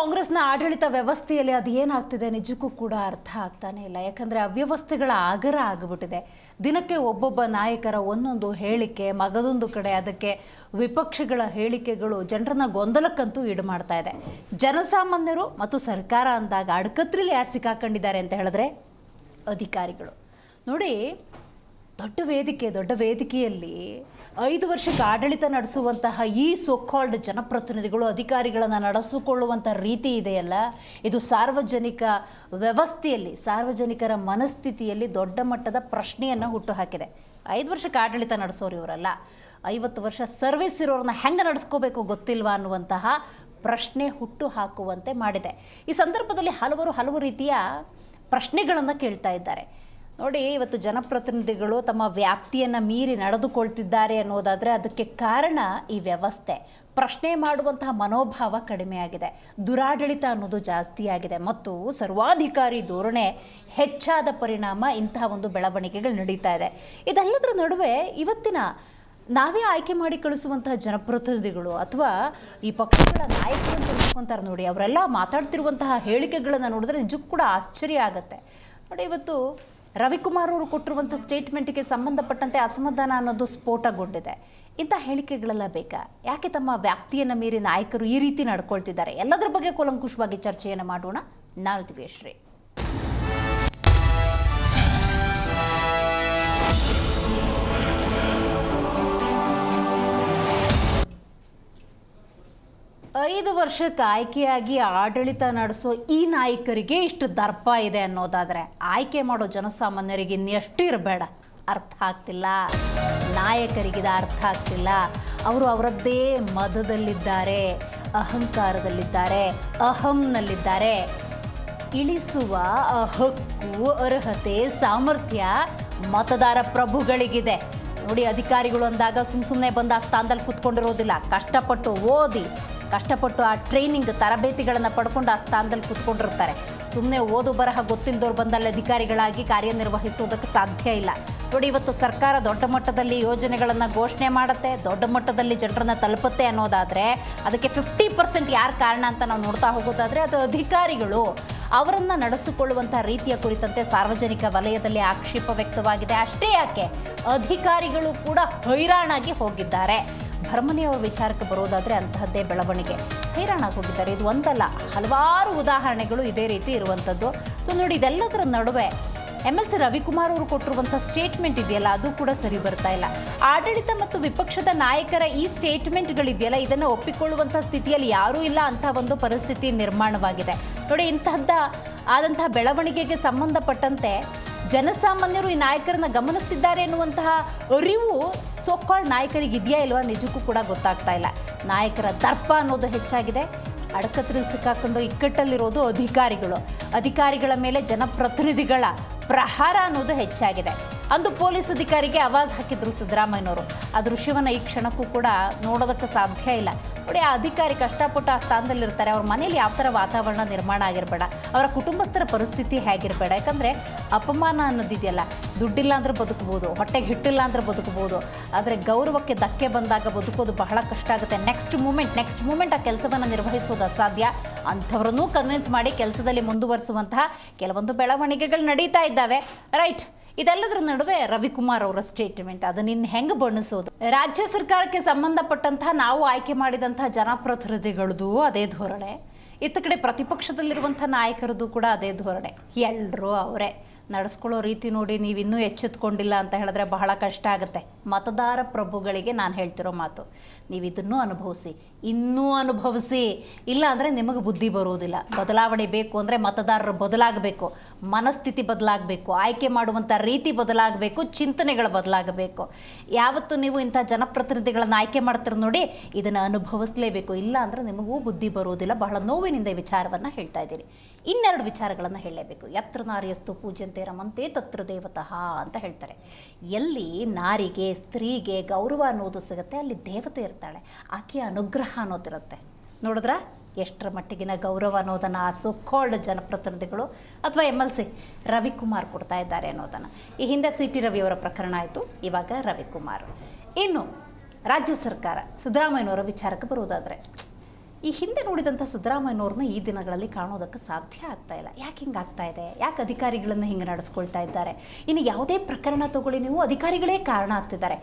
ಕಾಂಗ್ರೆಸ್ನ ಆಡಳಿತ ವ್ಯವಸ್ಥೆಯಲ್ಲಿ ಅದು ಏನಾಗ್ತಿದೆ ನಿಜಕ್ಕೂ ಕೂಡ ಅರ್ಥ ಆಗ್ತಾನೆ ಇಲ್ಲ. ಯಾಕಂದರೆ ಅವ್ಯವಸ್ಥೆಗಳ ಆಗರ ಆಗಿಬಿಟ್ಟಿದೆ. ದಿನಕ್ಕೆ ಒಬ್ಬೊಬ್ಬ ನಾಯಕರ ಒಂದೊಂದು ಹೇಳಿಕೆ, ಮಗದೊಂದು ಕಡೆ ಅದಕ್ಕೆ ವಿಪಕ್ಷಗಳ ಹೇಳಿಕೆಗಳು ಜನರನ್ನ ಗೊಂದಲಕ್ಕಂತೂ ಈಡು ಮಾಡ್ತಾ ಇದೆ. ಜನಸಾಮಾನ್ಯರು ಮತ್ತು ಸರ್ಕಾರ ಅಂದಾಗ ಅಡ್ಕತ್ರಿಲಿ ಯಾರು ಸಿಕ್ಕಾಕೊಂಡಿದ್ದಾರೆ ಅಂತ ಹೇಳಿದ್ರೆ ಅಧಿಕಾರಿಗಳು. ನೋಡಿ, ದೊಡ್ಡ ವೇದಿಕೆ, ದೊಡ್ಡ ವೇದಿಕೆಯಲ್ಲಿ ಐದು ವರ್ಷಕ್ಕೆ ಆಡಳಿತ ನಡೆಸುವಂತಹ ಈ ಸೊಕ್ಕಾಲ್ಡ್ ಜನಪ್ರತಿನಿಧಿಗಳು ಅಧಿಕಾರಿಗಳನ್ನು ನಡೆಸಿಕೊಳ್ಳುವಂಥ ರೀತಿ ಇದೆಯಲ್ಲ, ಇದು ಸಾರ್ವಜನಿಕ ವ್ಯವಸ್ಥೆಯಲ್ಲಿ, ಸಾರ್ವಜನಿಕರ ಮನಸ್ಥಿತಿಯಲ್ಲಿ ದೊಡ್ಡ ಮಟ್ಟದ ಪ್ರಶ್ನೆಯನ್ನು ಹುಟ್ಟುಹಾಕಿದೆ. ಐದು ವರ್ಷಕ್ಕೆ ಆಡಳಿತ ನಡೆಸೋರು ಇವರಲ್ಲ. ಐವತ್ತು ವರ್ಷ ಸರ್ವಿಸ್ ಇರೋರನ್ನ ಹೆಂಗೆ ನಡೆಸ್ಕೋಬೇಕು ಗೊತ್ತಿಲ್ವಾ ಅನ್ನುವಂತಹ ಪ್ರಶ್ನೆ ಹುಟ್ಟು ಹಾಕುವಂತೆ ಮಾಡಿದೆ. ಈ ಸಂದರ್ಭದಲ್ಲಿ ಹಲವರು ಹಲವು ರೀತಿಯ ಪ್ರಶ್ನೆಗಳನ್ನು ಕೇಳ್ತಾ ಇದ್ದಾರೆ. ನೋಡಿ, ಇವತ್ತು ಜನಪ್ರತಿನಿಧಿಗಳು ತಮ್ಮ ವ್ಯಾಪ್ತಿಯನ್ನು ಮೀರಿ ನಡೆದುಕೊಳ್ತಿದ್ದಾರೆ ಅನ್ನೋದಾದರೆ ಅದಕ್ಕೆ ಕಾರಣ ಈ ವ್ಯವಸ್ಥೆ. ಪ್ರಶ್ನೆ ಮಾಡುವಂತಹ ಮನೋಭಾವ ಕಡಿಮೆಯಾಗಿದೆ ದುರಾಡಳಿತ ಅನ್ನೋದು ಜಾಸ್ತಿ ಆಗಿದೆ. ಮತ್ತು ಸರ್ವಾಧಿಕಾರಿ ಧೋರಣೆ ಹೆಚ್ಚಾದ ಪರಿಣಾಮ ಇಂತಹ ಒಂದು ಬೆಳವಣಿಗೆಗಳು ನಡೀತಾ ಇದೆ. ಇದೆಲ್ಲದರ ನಡುವೆ ಇವತ್ತಿನ ನಾವೇ ಆಯ್ಕೆ ಮಾಡಿ ಕಳಿಸುವಂತಹ ಜನಪ್ರತಿನಿಧಿಗಳು ಅಥವಾ ಈ ಪಕ್ಷಗಳ ನಾಯಕರು ಅಂತ ನೋಡಿ, ಅವರೆಲ್ಲ ಮಾತಾಡ್ತಿರುವಂತಹ ಹೇಳಿಕೆಗಳನ್ನು ನೋಡಿದ್ರೆ ನಿಜಕ್ಕೂ ಕೂಡ ಆಶ್ಚರ್ಯ ಆಗುತ್ತೆ. ನೋಡಿ, ಇವತ್ತು ರವಿಕುಮಾರ್ ಅವರು ಕೊಟ್ಟಿರುವಂಥ ಸ್ಟೇಟ್ಮೆಂಟ್ಗೆ ಸಂಬಂಧಪಟ್ಟಂತೆ ಅಸಮಾಧಾನ ಅನ್ನೋದು ಸ್ಫೋಟಗೊಂಡಿದೆ. ಇಂಥ ಹೇಳಿಕೆಗಳೆಲ್ಲ ಬೇಕಾ? ಯಾಕೆ ತಮ್ಮ ವ್ಯಾಪ್ತಿಯನ್ನು ಮೀರಿ ನಾಯಕರು ಈ ರೀತಿ ನಡ್ಕೊಳ್ತಿದ್ದಾರೆ? ಎಲ್ಲದರ ಬಗ್ಗೆ ಕೂಲಂಕುಷವಾಗಿ ಚರ್ಚೆಯನ್ನು ಮಾಡೋಣ. ನಾನು ದಿವ್ಯಶ್ರೀ ಐದು ವರ್ಷಕ್ಕೆ ಆಯ್ಕೆಯಾಗಿ ಆಡಳಿತ ನಡೆಸೋ ಈ ನಾಯಕರಿಗೆ ಇಷ್ಟು ದರ್ಪ ಇದೆ ಅನ್ನೋದಾದರೆ ಆಯ್ಕೆ ಮಾಡೋ ಜನಸಾಮಾನ್ಯರಿಗೆ ಇನ್ನೆಷ್ಟು ಇರಬೇಡ. ಅರ್ಥ ಆಗ್ತಿಲ್ಲ. ನಾಯಕರಿಗಿದ ಅರ್ಥ ಆಗ್ತಿಲ್ಲ. ಅವರು ಅವರದ್ದೇ ಮದದಲ್ಲಿದ್ದಾರೆ, ಅಹಂಕಾರದಲ್ಲಿದ್ದಾರೆ, ಅಹಂನಲ್ಲಿದ್ದಾರೆ. ಇಳಿಸುವ ಹಕ್ಕು, ಅರ್ಹತೆ, ಸಾಮರ್ಥ್ಯ ಮತದಾರ ಪ್ರಭುಗಳಿಗಿದೆ. ನೋಡಿ ಅಧಿಕಾರಿಗಳು ಅಂದಾಗ ಸುಮ್ಮ ಸುಮ್ಮನೆ ಬಂದು ಆ ಸ್ಥಾನದಲ್ಲಿ ಕೂತ್ಕೊಂಡಿರೋದಿಲ್ಲ. ಕಷ್ಟಪಟ್ಟು ಓದಿ ಕಷ್ಟಪಟ್ಟು ಆ ಟ್ರೈನಿಂಗ್ ತರಬೇತಿಗಳನ್ನು ಪಡ್ಕೊಂಡು ಆ ಸ್ಥಾನದಲ್ಲಿ ಕೂತ್ಕೊಂಡಿರ್ತಾರೆ. ಸುಮ್ಮನೆ ಓದು ಬರಹ ಗೊತ್ತಿಲ್ಲದವ್ರು ಬಂದಲ್ಲಿ ಅಧಿಕಾರಿಗಳಾಗಿ ಕಾರ್ಯನಿರ್ವಹಿಸುವುದಕ್ಕೆ ಸಾಧ್ಯ ಇಲ್ಲ. ನೋಡಿ, ಇವತ್ತು ಸರ್ಕಾರ ದೊಡ್ಡ ಮಟ್ಟದಲ್ಲಿ ಯೋಜನೆಗಳನ್ನು ಘೋಷಣೆ ಮಾಡುತ್ತೆ, ದೊಡ್ಡ ಮಟ್ಟದಲ್ಲಿ ಜನರನ್ನು ತಲುಪುತ್ತೆ ಅನ್ನೋದಾದರೆ ಅದಕ್ಕೆ ಫಿಫ್ಟಿ ಪರ್ಸೆಂಟ್ ಯಾರು ಕಾರಣ ಅಂತ ನಾವು ನೋಡ್ತಾ ಹೋಗೋದಾದರೆ ಅದು ಅಧಿಕಾರಿಗಳು. ಅವರನ್ನು ನಡೆಸಿಕೊಳ್ಳುವಂಥ ರೀತಿಯ ಕುರಿತಂತೆ ಸಾರ್ವಜನಿಕ ವಲಯದಲ್ಲಿ ಆಕ್ಷೇಪ ವ್ಯಕ್ತವಾಗಿದೆ. ಅಷ್ಟೇ ಯಾಕೆ? ಅಧಿಕಾರಿಗಳು ಕೂಡ ಹೈರಾಣಾಗಿ ಹೋಗಿದ್ದಾರೆ. ಭರಮನಿಯವರ ವಿಚಾರಕ್ಕೆ ಬರೋದಾದರೆ ಅಂತಹದ್ದೇ ಬೆಳವಣಿಗೆ. ಹೈರಾಣಾಗಿ ಹೋಗಿದ್ದಾರೆ ಇದು ಒಂದಲ್ಲ, ಹಲವಾರು ಉದಾಹರಣೆಗಳು ಇದೇ ರೀತಿ ಇರುವಂಥದ್ದು ಸೊ ನೋಡಿ, ಇದೆಲ್ಲದರ ನಡುವೆ ಎಂ ಎಲ್ ಸಿ ರವಿಕುಮಾರ್ ಅವರು ಕೊಟ್ಟಿರುವಂಥ ಸ್ಟೇಟ್ಮೆಂಟ್ ಇದೆಯಲ್ಲ, ಅದು ಕೂಡ ಸರಿ ಬರ್ತಾ ಇಲ್ಲ. ಆಡಳಿತ ಮತ್ತು ವಿಪಕ್ಷದ ನಾಯಕರ ಈ ಸ್ಟೇಟ್ಮೆಂಟ್ಗಳಿದೆಯಲ್ಲ ಇದನ್ನು ಒಪ್ಪಿಕೊಳ್ಳುವಂಥ ಸ್ಥಿತಿಯಲ್ಲಿ ಯಾರೂ ಇಲ್ಲ ಅಂತ ಒಂದು ಪರಿಸ್ಥಿತಿ ನಿರ್ಮಾಣವಾಗಿದೆ. ನೋಡಿ, ಇಂತಹದ್ದ ಆದಂತಹ ಬೆಳವಣಿಗೆಗೆ ಸಂಬಂಧಪಟ್ಟಂತೆ ಜನಸಾಮಾನ್ಯರು ಈ ನಾಯಕರನ್ನ ಗಮನಿಸ್ತಿದ್ದಾರೆ ಎನ್ನುವಂತಹ ಅರಿವು ಸೋಕಾಳ್ ನಾಯಕರಿಗೆ ಇದೆಯಾ ಇಲ್ವಾ ನಿಜಕ್ಕೂ ಕೂಡ ಗೊತ್ತಾಗ್ತಾ ಇಲ್ಲ. ನಾಯಕರ ದರ್ಪ ಅನ್ನೋದು ಹೆಚ್ಚಾಗಿದೆ. ಅಡಕತ್ರಿ ಸಿಕ್ಕಾಕೊಂಡು ಇಕ್ಕಟ್ಟಲ್ಲಿರೋದು ಅಧಿಕಾರಿಗಳು. ಅಧಿಕಾರಿಗಳ ಮೇಲೆ ಜನಪ್ರತಿನಿಧಿಗಳ ಪ್ರಹಾರ ಅನ್ನೋದು ಹೆಚ್ಚಾಗಿದೆ. ಅಂದು ಪೊಲೀಸ್ ಅಧಿಕಾರಿಗೆ ಆವಾಜ್ ಹಾಕಿದ್ರು ಸಿದ್ದರಾಮಯ್ಯನವರು. ಆ ದೃಶ್ಯವನ್ನು ಈ ಕ್ಷಣಕ್ಕೂ ಕೂಡ ನೋಡೋದಕ್ಕೆ ಸಾಧ್ಯ ಇಲ್ಲ. ನೋಡಿ, ಆ ಅಧಿಕಾರಿ ಕಷ್ಟಪಟ್ಟು ಆ ಸ್ಥಾನದಲ್ಲಿರ್ತಾರೆ. ಅವ್ರ ಮನೇಲಿ ಯಾವ ಥರ ವಾತಾವರಣ ನಿರ್ಮಾಣ ಆಗಿರಬೇಡ. ಅವರ ಕುಟುಂಬಸ್ಥರ ಪರಿಸ್ಥಿತಿ ಹೇಗಿರಬೇಡ. ಯಾಕಂದರೆ ಅಪಮಾನ ಅನ್ನೋದಿದೆಯಲ್ಲ. ದುಡ್ಡಿಲ್ಲ ಅಂದ್ರೆ ಬದುಕಬಹುದು ಹೊಟ್ಟೆಗೆ ಹಿಟ್ಟಿಲ್ಲ ಅಂದ್ರೆ ಬದುಕಬಹುದು ಆದರೆ ಗೌರವಕ್ಕೆ ಧಕ್ಕೆ ಬಂದಾಗ ಬದುಕೋದು ಬಹಳ ಕಷ್ಟ ಆಗುತ್ತೆ. ನೆಕ್ಸ್ಟ್ ಮೂಮೆಂಟ್ ನೆಕ್ಸ್ಟ್ ಮೂಮೆಂಟ್ ಆ ಕೆಲಸವನ್ನು ನಿರ್ವಹಿಸೋದು ಅಸಾಧ್ಯ. ಅಂಥವ್ರನ್ನೂ ಕನ್ವಿನ್ಸ್ ಮಾಡಿ ಕೆಲಸದಲ್ಲಿ ಮುಂದುವರಿಸುವಂತಹ ಕೆಲವೊಂದು ಬೆಳವಣಿಗೆಗಳು ನಡೀತಾ ಇದ್ದಾವೆ. ರೈಟ್ ಇದೆಲ್ಲದರ ನಡುವೆ ರವಿಕುಮಾರ್ ಅವರ ಸ್ಟೇಟ್ಮೆಂಟ್ ಅದನ್ನ ಇನ್ನು ಹೆಂಗೆ ಬಣ್ಣಿಸೋದು? ರಾಜ್ಯ ಸರ್ಕಾರಕ್ಕೆ ಸಂಬಂಧಪಟ್ಟಂತಹ ನಾವು ಆಯ್ಕೆ ಮಾಡಿದಂತಹ ಜನಪ್ರತಿನಿಧಿಗಳದು ಅದೇ ಧೋರಣೆ. ಇತ್ತ ಕಡೆ ಪ್ರತಿಪಕ್ಷದಲ್ಲಿರುವಂಥ ನಾಯಕರದ್ದು ಕೂಡ ಅದೇ ಧೋರಣೆ. ಎಲ್ಲರೂ ಅವರೇ. ನಡೆಸ್ಕೊಳ್ಳೋ ರೀತಿ ನೋಡಿ ನೀವು ಇನ್ನೂ ಎಚ್ಚೆತ್ಕೊಂಡಿಲ್ಲ ಅಂತ ಹೇಳಿದ್ರೆ ಬಹಳ ಕಷ್ಟ ಆಗುತ್ತೆ. ಮತದಾರ ಪ್ರಭುಗಳಿಗೆ ನಾನು ಹೇಳ್ತಿರೋ ಮಾತು. ನೀವು ಇದನ್ನು ಅನುಭವಿಸಿ. ಇನ್ನೂ ಅನುಭವಿಸಿ. ಇಲ್ಲ ಅಂದರೆ ನಿಮಗೆ ಬುದ್ಧಿ ಬರುವುದಿಲ್ಲ. ಬದಲಾವಣೆ ಬೇಕು ಅಂದರೆ ಮತದಾರರು ಬದಲಾಗಬೇಕು. ಮನಸ್ಥಿತಿ ಬದಲಾಗಬೇಕು. ಆಯ್ಕೆ ಮಾಡುವಂಥ ರೀತಿ ಬದಲಾಗಬೇಕು. ಚಿಂತನೆಗಳು ಬದಲಾಗಬೇಕು. ಯಾವತ್ತು ನೀವು ಇಂಥ ಜನಪ್ರತಿನಿಧಿಗಳನ್ನು ಆಯ್ಕೆ ಮಾಡ್ತೀರ ನೋಡಿ ಇದನ್ನು ಅನುಭವಿಸಲೇಬೇಕು. ಇಲ್ಲ ಅಂದರೆ ನಿಮಗೂ ಬುದ್ಧಿ ಬರುವುದಿಲ್ಲ. ಬಹಳ ನೋವಿನಿಂದ ವಿಚಾರವನ್ನು ಹೇಳ್ತಾ ಇದ್ದೀನಿ. ಇನ್ನೆರಡು ವಿಚಾರಗಳನ್ನು ಹೇಳಲೇಬೇಕು. ಯತ್ರ ನಾರಿಯಸ್ತು ಪೂಜ್ಯಂತೆ ರಮಂತೆ ತತ್ರ ದೇವತಃ ಅಂತ ಹೇಳ್ತಾರೆ. ಎಲ್ಲಿ ನಾರಿಗೆ, ಸ್ತ್ರೀಗೆ ಗೌರವ ಅನ್ನೋದು ಸಿಗುತ್ತೆ, ಅಲ್ಲಿ ದೇವತೆ ಇರ್ತಾಳೆ. ಆಕೆಯ ಅನುಗ್ರಹ ಅನ್ನೋದಿರುತ್ತೆ. ನೋಡಿದ್ರ? ಎಷ್ಟರ ಮಟ್ಟಿಗಿನ ಗೌರವ ಅನ್ನೋದನ್ನು ಆ ಸೊಕ್ಕೋಲ್ಡ್ ಜನಪ್ರತಿನಿಧಿಗಳು ಅಥವಾ ಎಂ ಎಲ್ ಸಿ ರವಿಕುಮಾರ್ ಕೊಡ್ತಾ ಇದ್ದಾರೆ ಅನ್ನೋದನ್ನು. ಈ ಹಿಂದೆ ಸಿ ಟಿ ರವಿಯವರ ಪ್ರಕರಣ ಆಯಿತು, ಇವಾಗ ರವಿಕುಮಾರ್. ಇನ್ನು ರಾಜ್ಯ ಸರ್ಕಾರ, ಸಿದ್ದರಾಮಯ್ಯನವರ ವಿಚಾರಕ್ಕೆ ಬರುವುದಾದರೆ ಈ ಹಿಂದೆ ನೋಡಿದಂಥ ಸಿದ್ದರಾಮಯ್ಯನವ್ರನ್ನ ಈ ದಿನಗಳಲ್ಲಿ ಕಾಣೋದಕ್ಕೆ ಸಾಧ್ಯ ಆಗ್ತಾ ಇಲ್ಲ. ಯಾಕೆ ಹಿಂಗಾಗ್ತಾ ಇದೆ? ಯಾಕೆ ಅಧಿಕಾರಿಗಳನ್ನು ಹಿಂಗೆ ನಡೆಸ್ಕೊಳ್ತಾ ಇದ್ದಾರೆ? ಇನ್ನು ಯಾವುದೇ ಪ್ರಕರಣ ತಗೊಳ್ಳಿ ನೀವು, ಅಧಿಕಾರಿಗಳೇ ಕಾರಣ ಆಗ್ತಿದ್ದಾರೆ.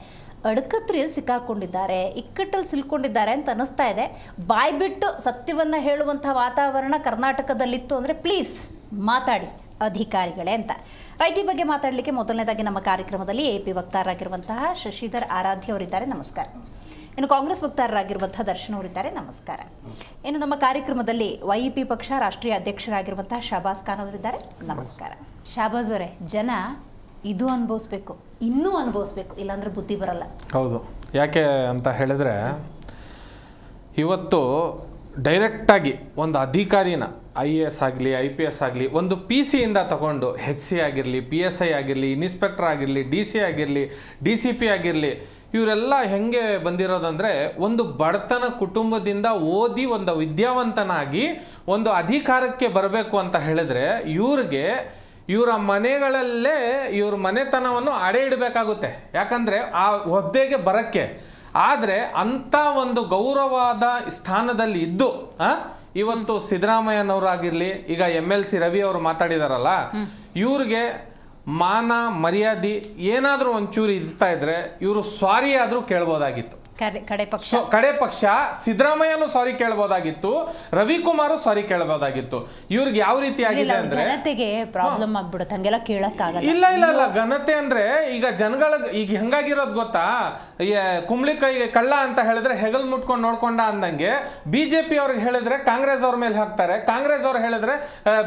ಅಡಕತ್ರಿಯಲ್ಲಿ ಸಿಕ್ಕಾಕೊಂಡಿದ್ದಾರೆ ಇಕ್ಕಟ್ಟಲ್ಲಿ ಸಿಲ್ಕೊಂಡಿದ್ದಾರೆ ಅಂತ ಅನ್ನಿಸ್ತಾ ಇದೆ. ಬಾಯ್ಬಿಟ್ಟು ಸತ್ಯವನ್ನು ಹೇಳುವಂಥ ವಾತಾವರಣ ಕರ್ನಾಟಕದಲ್ಲಿತ್ತು ಅಂದರೆ ಪ್ಲೀಸ್ ಮಾತಾಡಿ. ಅಧಿಕಾರಿಗಳೇ ಅಂತ. ರೈಟ್ ಬಗ್ಗೆ ಮಾತಾಡಲಿಕ್ಕೆ ಮೊದಲನೇದಾಗಿ ನಮ್ಮ ಕಾರ್ಯಕ್ರಮದಲ್ಲಿ ಎ ಪಿ ವಕ್ತಾರರಾಗಿರುವಂತಹ ಶಶಿಧರ್ ಆರಾಧ್ಯ ಅವರಿದ್ದಾರೆ. ನಮಸ್ಕಾರ. ಇನ್ನು ಕಾಂಗ್ರೆಸ್ ವಕ್ತಾರರಾಗಿರುವಂತಹ ದರ್ಶನ್ ಅವರಿದ್ದಾರೆ. ನಮಸ್ಕಾರ. ಇನ್ನು ನಮ್ಮ ಕಾರ್ಯಕ್ರಮದಲ್ಲಿ ವೈ ಪಿ ಪಕ್ಷ ರಾಷ್ಟ್ರೀಯ ಅಧ್ಯಕ್ಷರಾಗಿರುವಂತಹ ಶಹಬಾಸ್ ಖಾನ್ ಅವರಿದ್ದಾರೆ. ನಮಸ್ಕಾರ. ಶಾಬಾಜ್ ಅವರೇ, ಜನ ಇದು ಅನುಭವಿಸ್ಬೇಕು, ಇನ್ನೂ ಅನುಭವಿಸ್ಬೇಕು, ಇಲ್ಲಾಂದ್ರೆ ಬುದ್ಧಿ ಬರಲ್ಲ. ಹೌದು. ಯಾಕೆ ಅಂತ ಹೇಳಿದ್ರೆ, ಇವತ್ತು ಡೈರೆಕ್ಟಾಗಿ ಒಂದು ಅಧಿಕಾರಿನ ಐ ಎ ಎಸ್ ಆಗಲಿ ಐ ಪಿ ಎಸ್ ಆಗಲಿ, ಒಂದು ಪಿ ಸಿಯಿಂದ ತಗೊಂಡು ಹೆಚ್ ಸಿ ಆಗಿರಲಿ ಪಿ ಎಸ್ ಐ ಆಗಿರಲಿ ಇನ್ಸ್ಪೆಕ್ಟರ್ ಆಗಿರಲಿ ಡಿ ಸಿ ಆಗಿರಲಿ ಡಿ ಸಿ ಪಿ ಆಗಿರಲಿ, ಇವರೆಲ್ಲ ಹೆಂಗೆ ಬಂದಿರೋದಂದರೆ ಒಂದು ಬಡತನ ಕುಟುಂಬದಿಂದ ಓದಿ ಒಂದು ವಿದ್ಯಾವಂತನಾಗಿ ಒಂದು ಅಧಿಕಾರಕ್ಕೆ ಬರಬೇಕು ಅಂತ ಹೇಳಿದ್ರೆ ಇವ್ರಿಗೆ ಇವರ ಮನೆಗಳಲ್ಲೇ ಇವ್ರ ಮನೆತನವನ್ನು ಅಡೆ ಇಡಬೇಕಾಗುತ್ತೆ. ಯಾಕಂದರೆ ಆ ಹುದ್ದೆಗೆ ಬರಕ್ಕೆ. ಆದರೆ ಅಂಥ ಒಂದು ಗೌರವವಾದ ಸ್ಥಾನದಲ್ಲಿ ಇದ್ದು ಇವತ್ತು ಸಿದ್ದರಾಮಯ್ಯನವರಾಗಿರ್ಲಿ, ಈಗ ಎಂ ಎಲ್ ಸಿ ರವಿ ಅವರು ಮಾತಾಡಿದಾರಲ್ಲ, ಇವ್ರಿಗೆ ಮಾನ ಮರ್ಯಾದೆ ಏನಾದರೂ ಒಂಚೂರು ಇರ್ತಾ ಇದ್ರೆ ಇವರು ಸ್ವಾರಿ ಆದರೂ ಕೇಳ್ಬೋದಾಗಿತ್ತು. ಕಡೆ ಪಕ್ಷ. ಕಡೆ ಪಕ್ಷ ಸಿದ್ದರಾಮಯ್ಯನು ಸಾರಿ ಕೇಳಬಹುದಾಗಿತ್ತು ರವಿಕುಮಾರ್ ಸಾರಿ ಕೇಳಬಹುದಾಗಿತ್ತು ಇವ್ರಿಗೆ ಯಾವ ರೀತಿ ಆಗಿದೆ ಅಂದ್ರೆ ಜನತೆಗೆ ಪ್ರಾಬ್ಲಮ್ ಆಗ್ಬಿಡುತ್ತೆ ಹಂಗೆಲ್ಲ ಕೇಳಕ್ಕಾಗಲ್ಲ. ಇಲ್ಲ ಇಲ್ಲ ಇಲ್ಲ ಘನತೆ ಅಂದ್ರೆ ಈಗ ಜನಗಳ ಈಗ ಹೆಂಗಾಗಿರೋದ್ ಗೊತ್ತಾ? ಈ ಕುಂಬಳಿಕಾಯಿಗೆ ಕಳ್ಳ ಅಂತ ಹೇಳಿದ್ರೆ ಹೆಗಲ್ ಮುಟ್ಕೊಂಡು ನೋಡ್ಕೊಂಡ ಅಂದಂಗೆ ಬಿಜೆಪಿ ಅವ್ರಿಗೆ ಹೇಳಿದ್ರೆ ಕಾಂಗ್ರೆಸ್ ಅವ್ರ ಮೇಲೆ ಹಾಕ್ತಾರೆ ಕಾಂಗ್ರೆಸ್ ಅವ್ರು ಹೇಳಿದ್ರೆ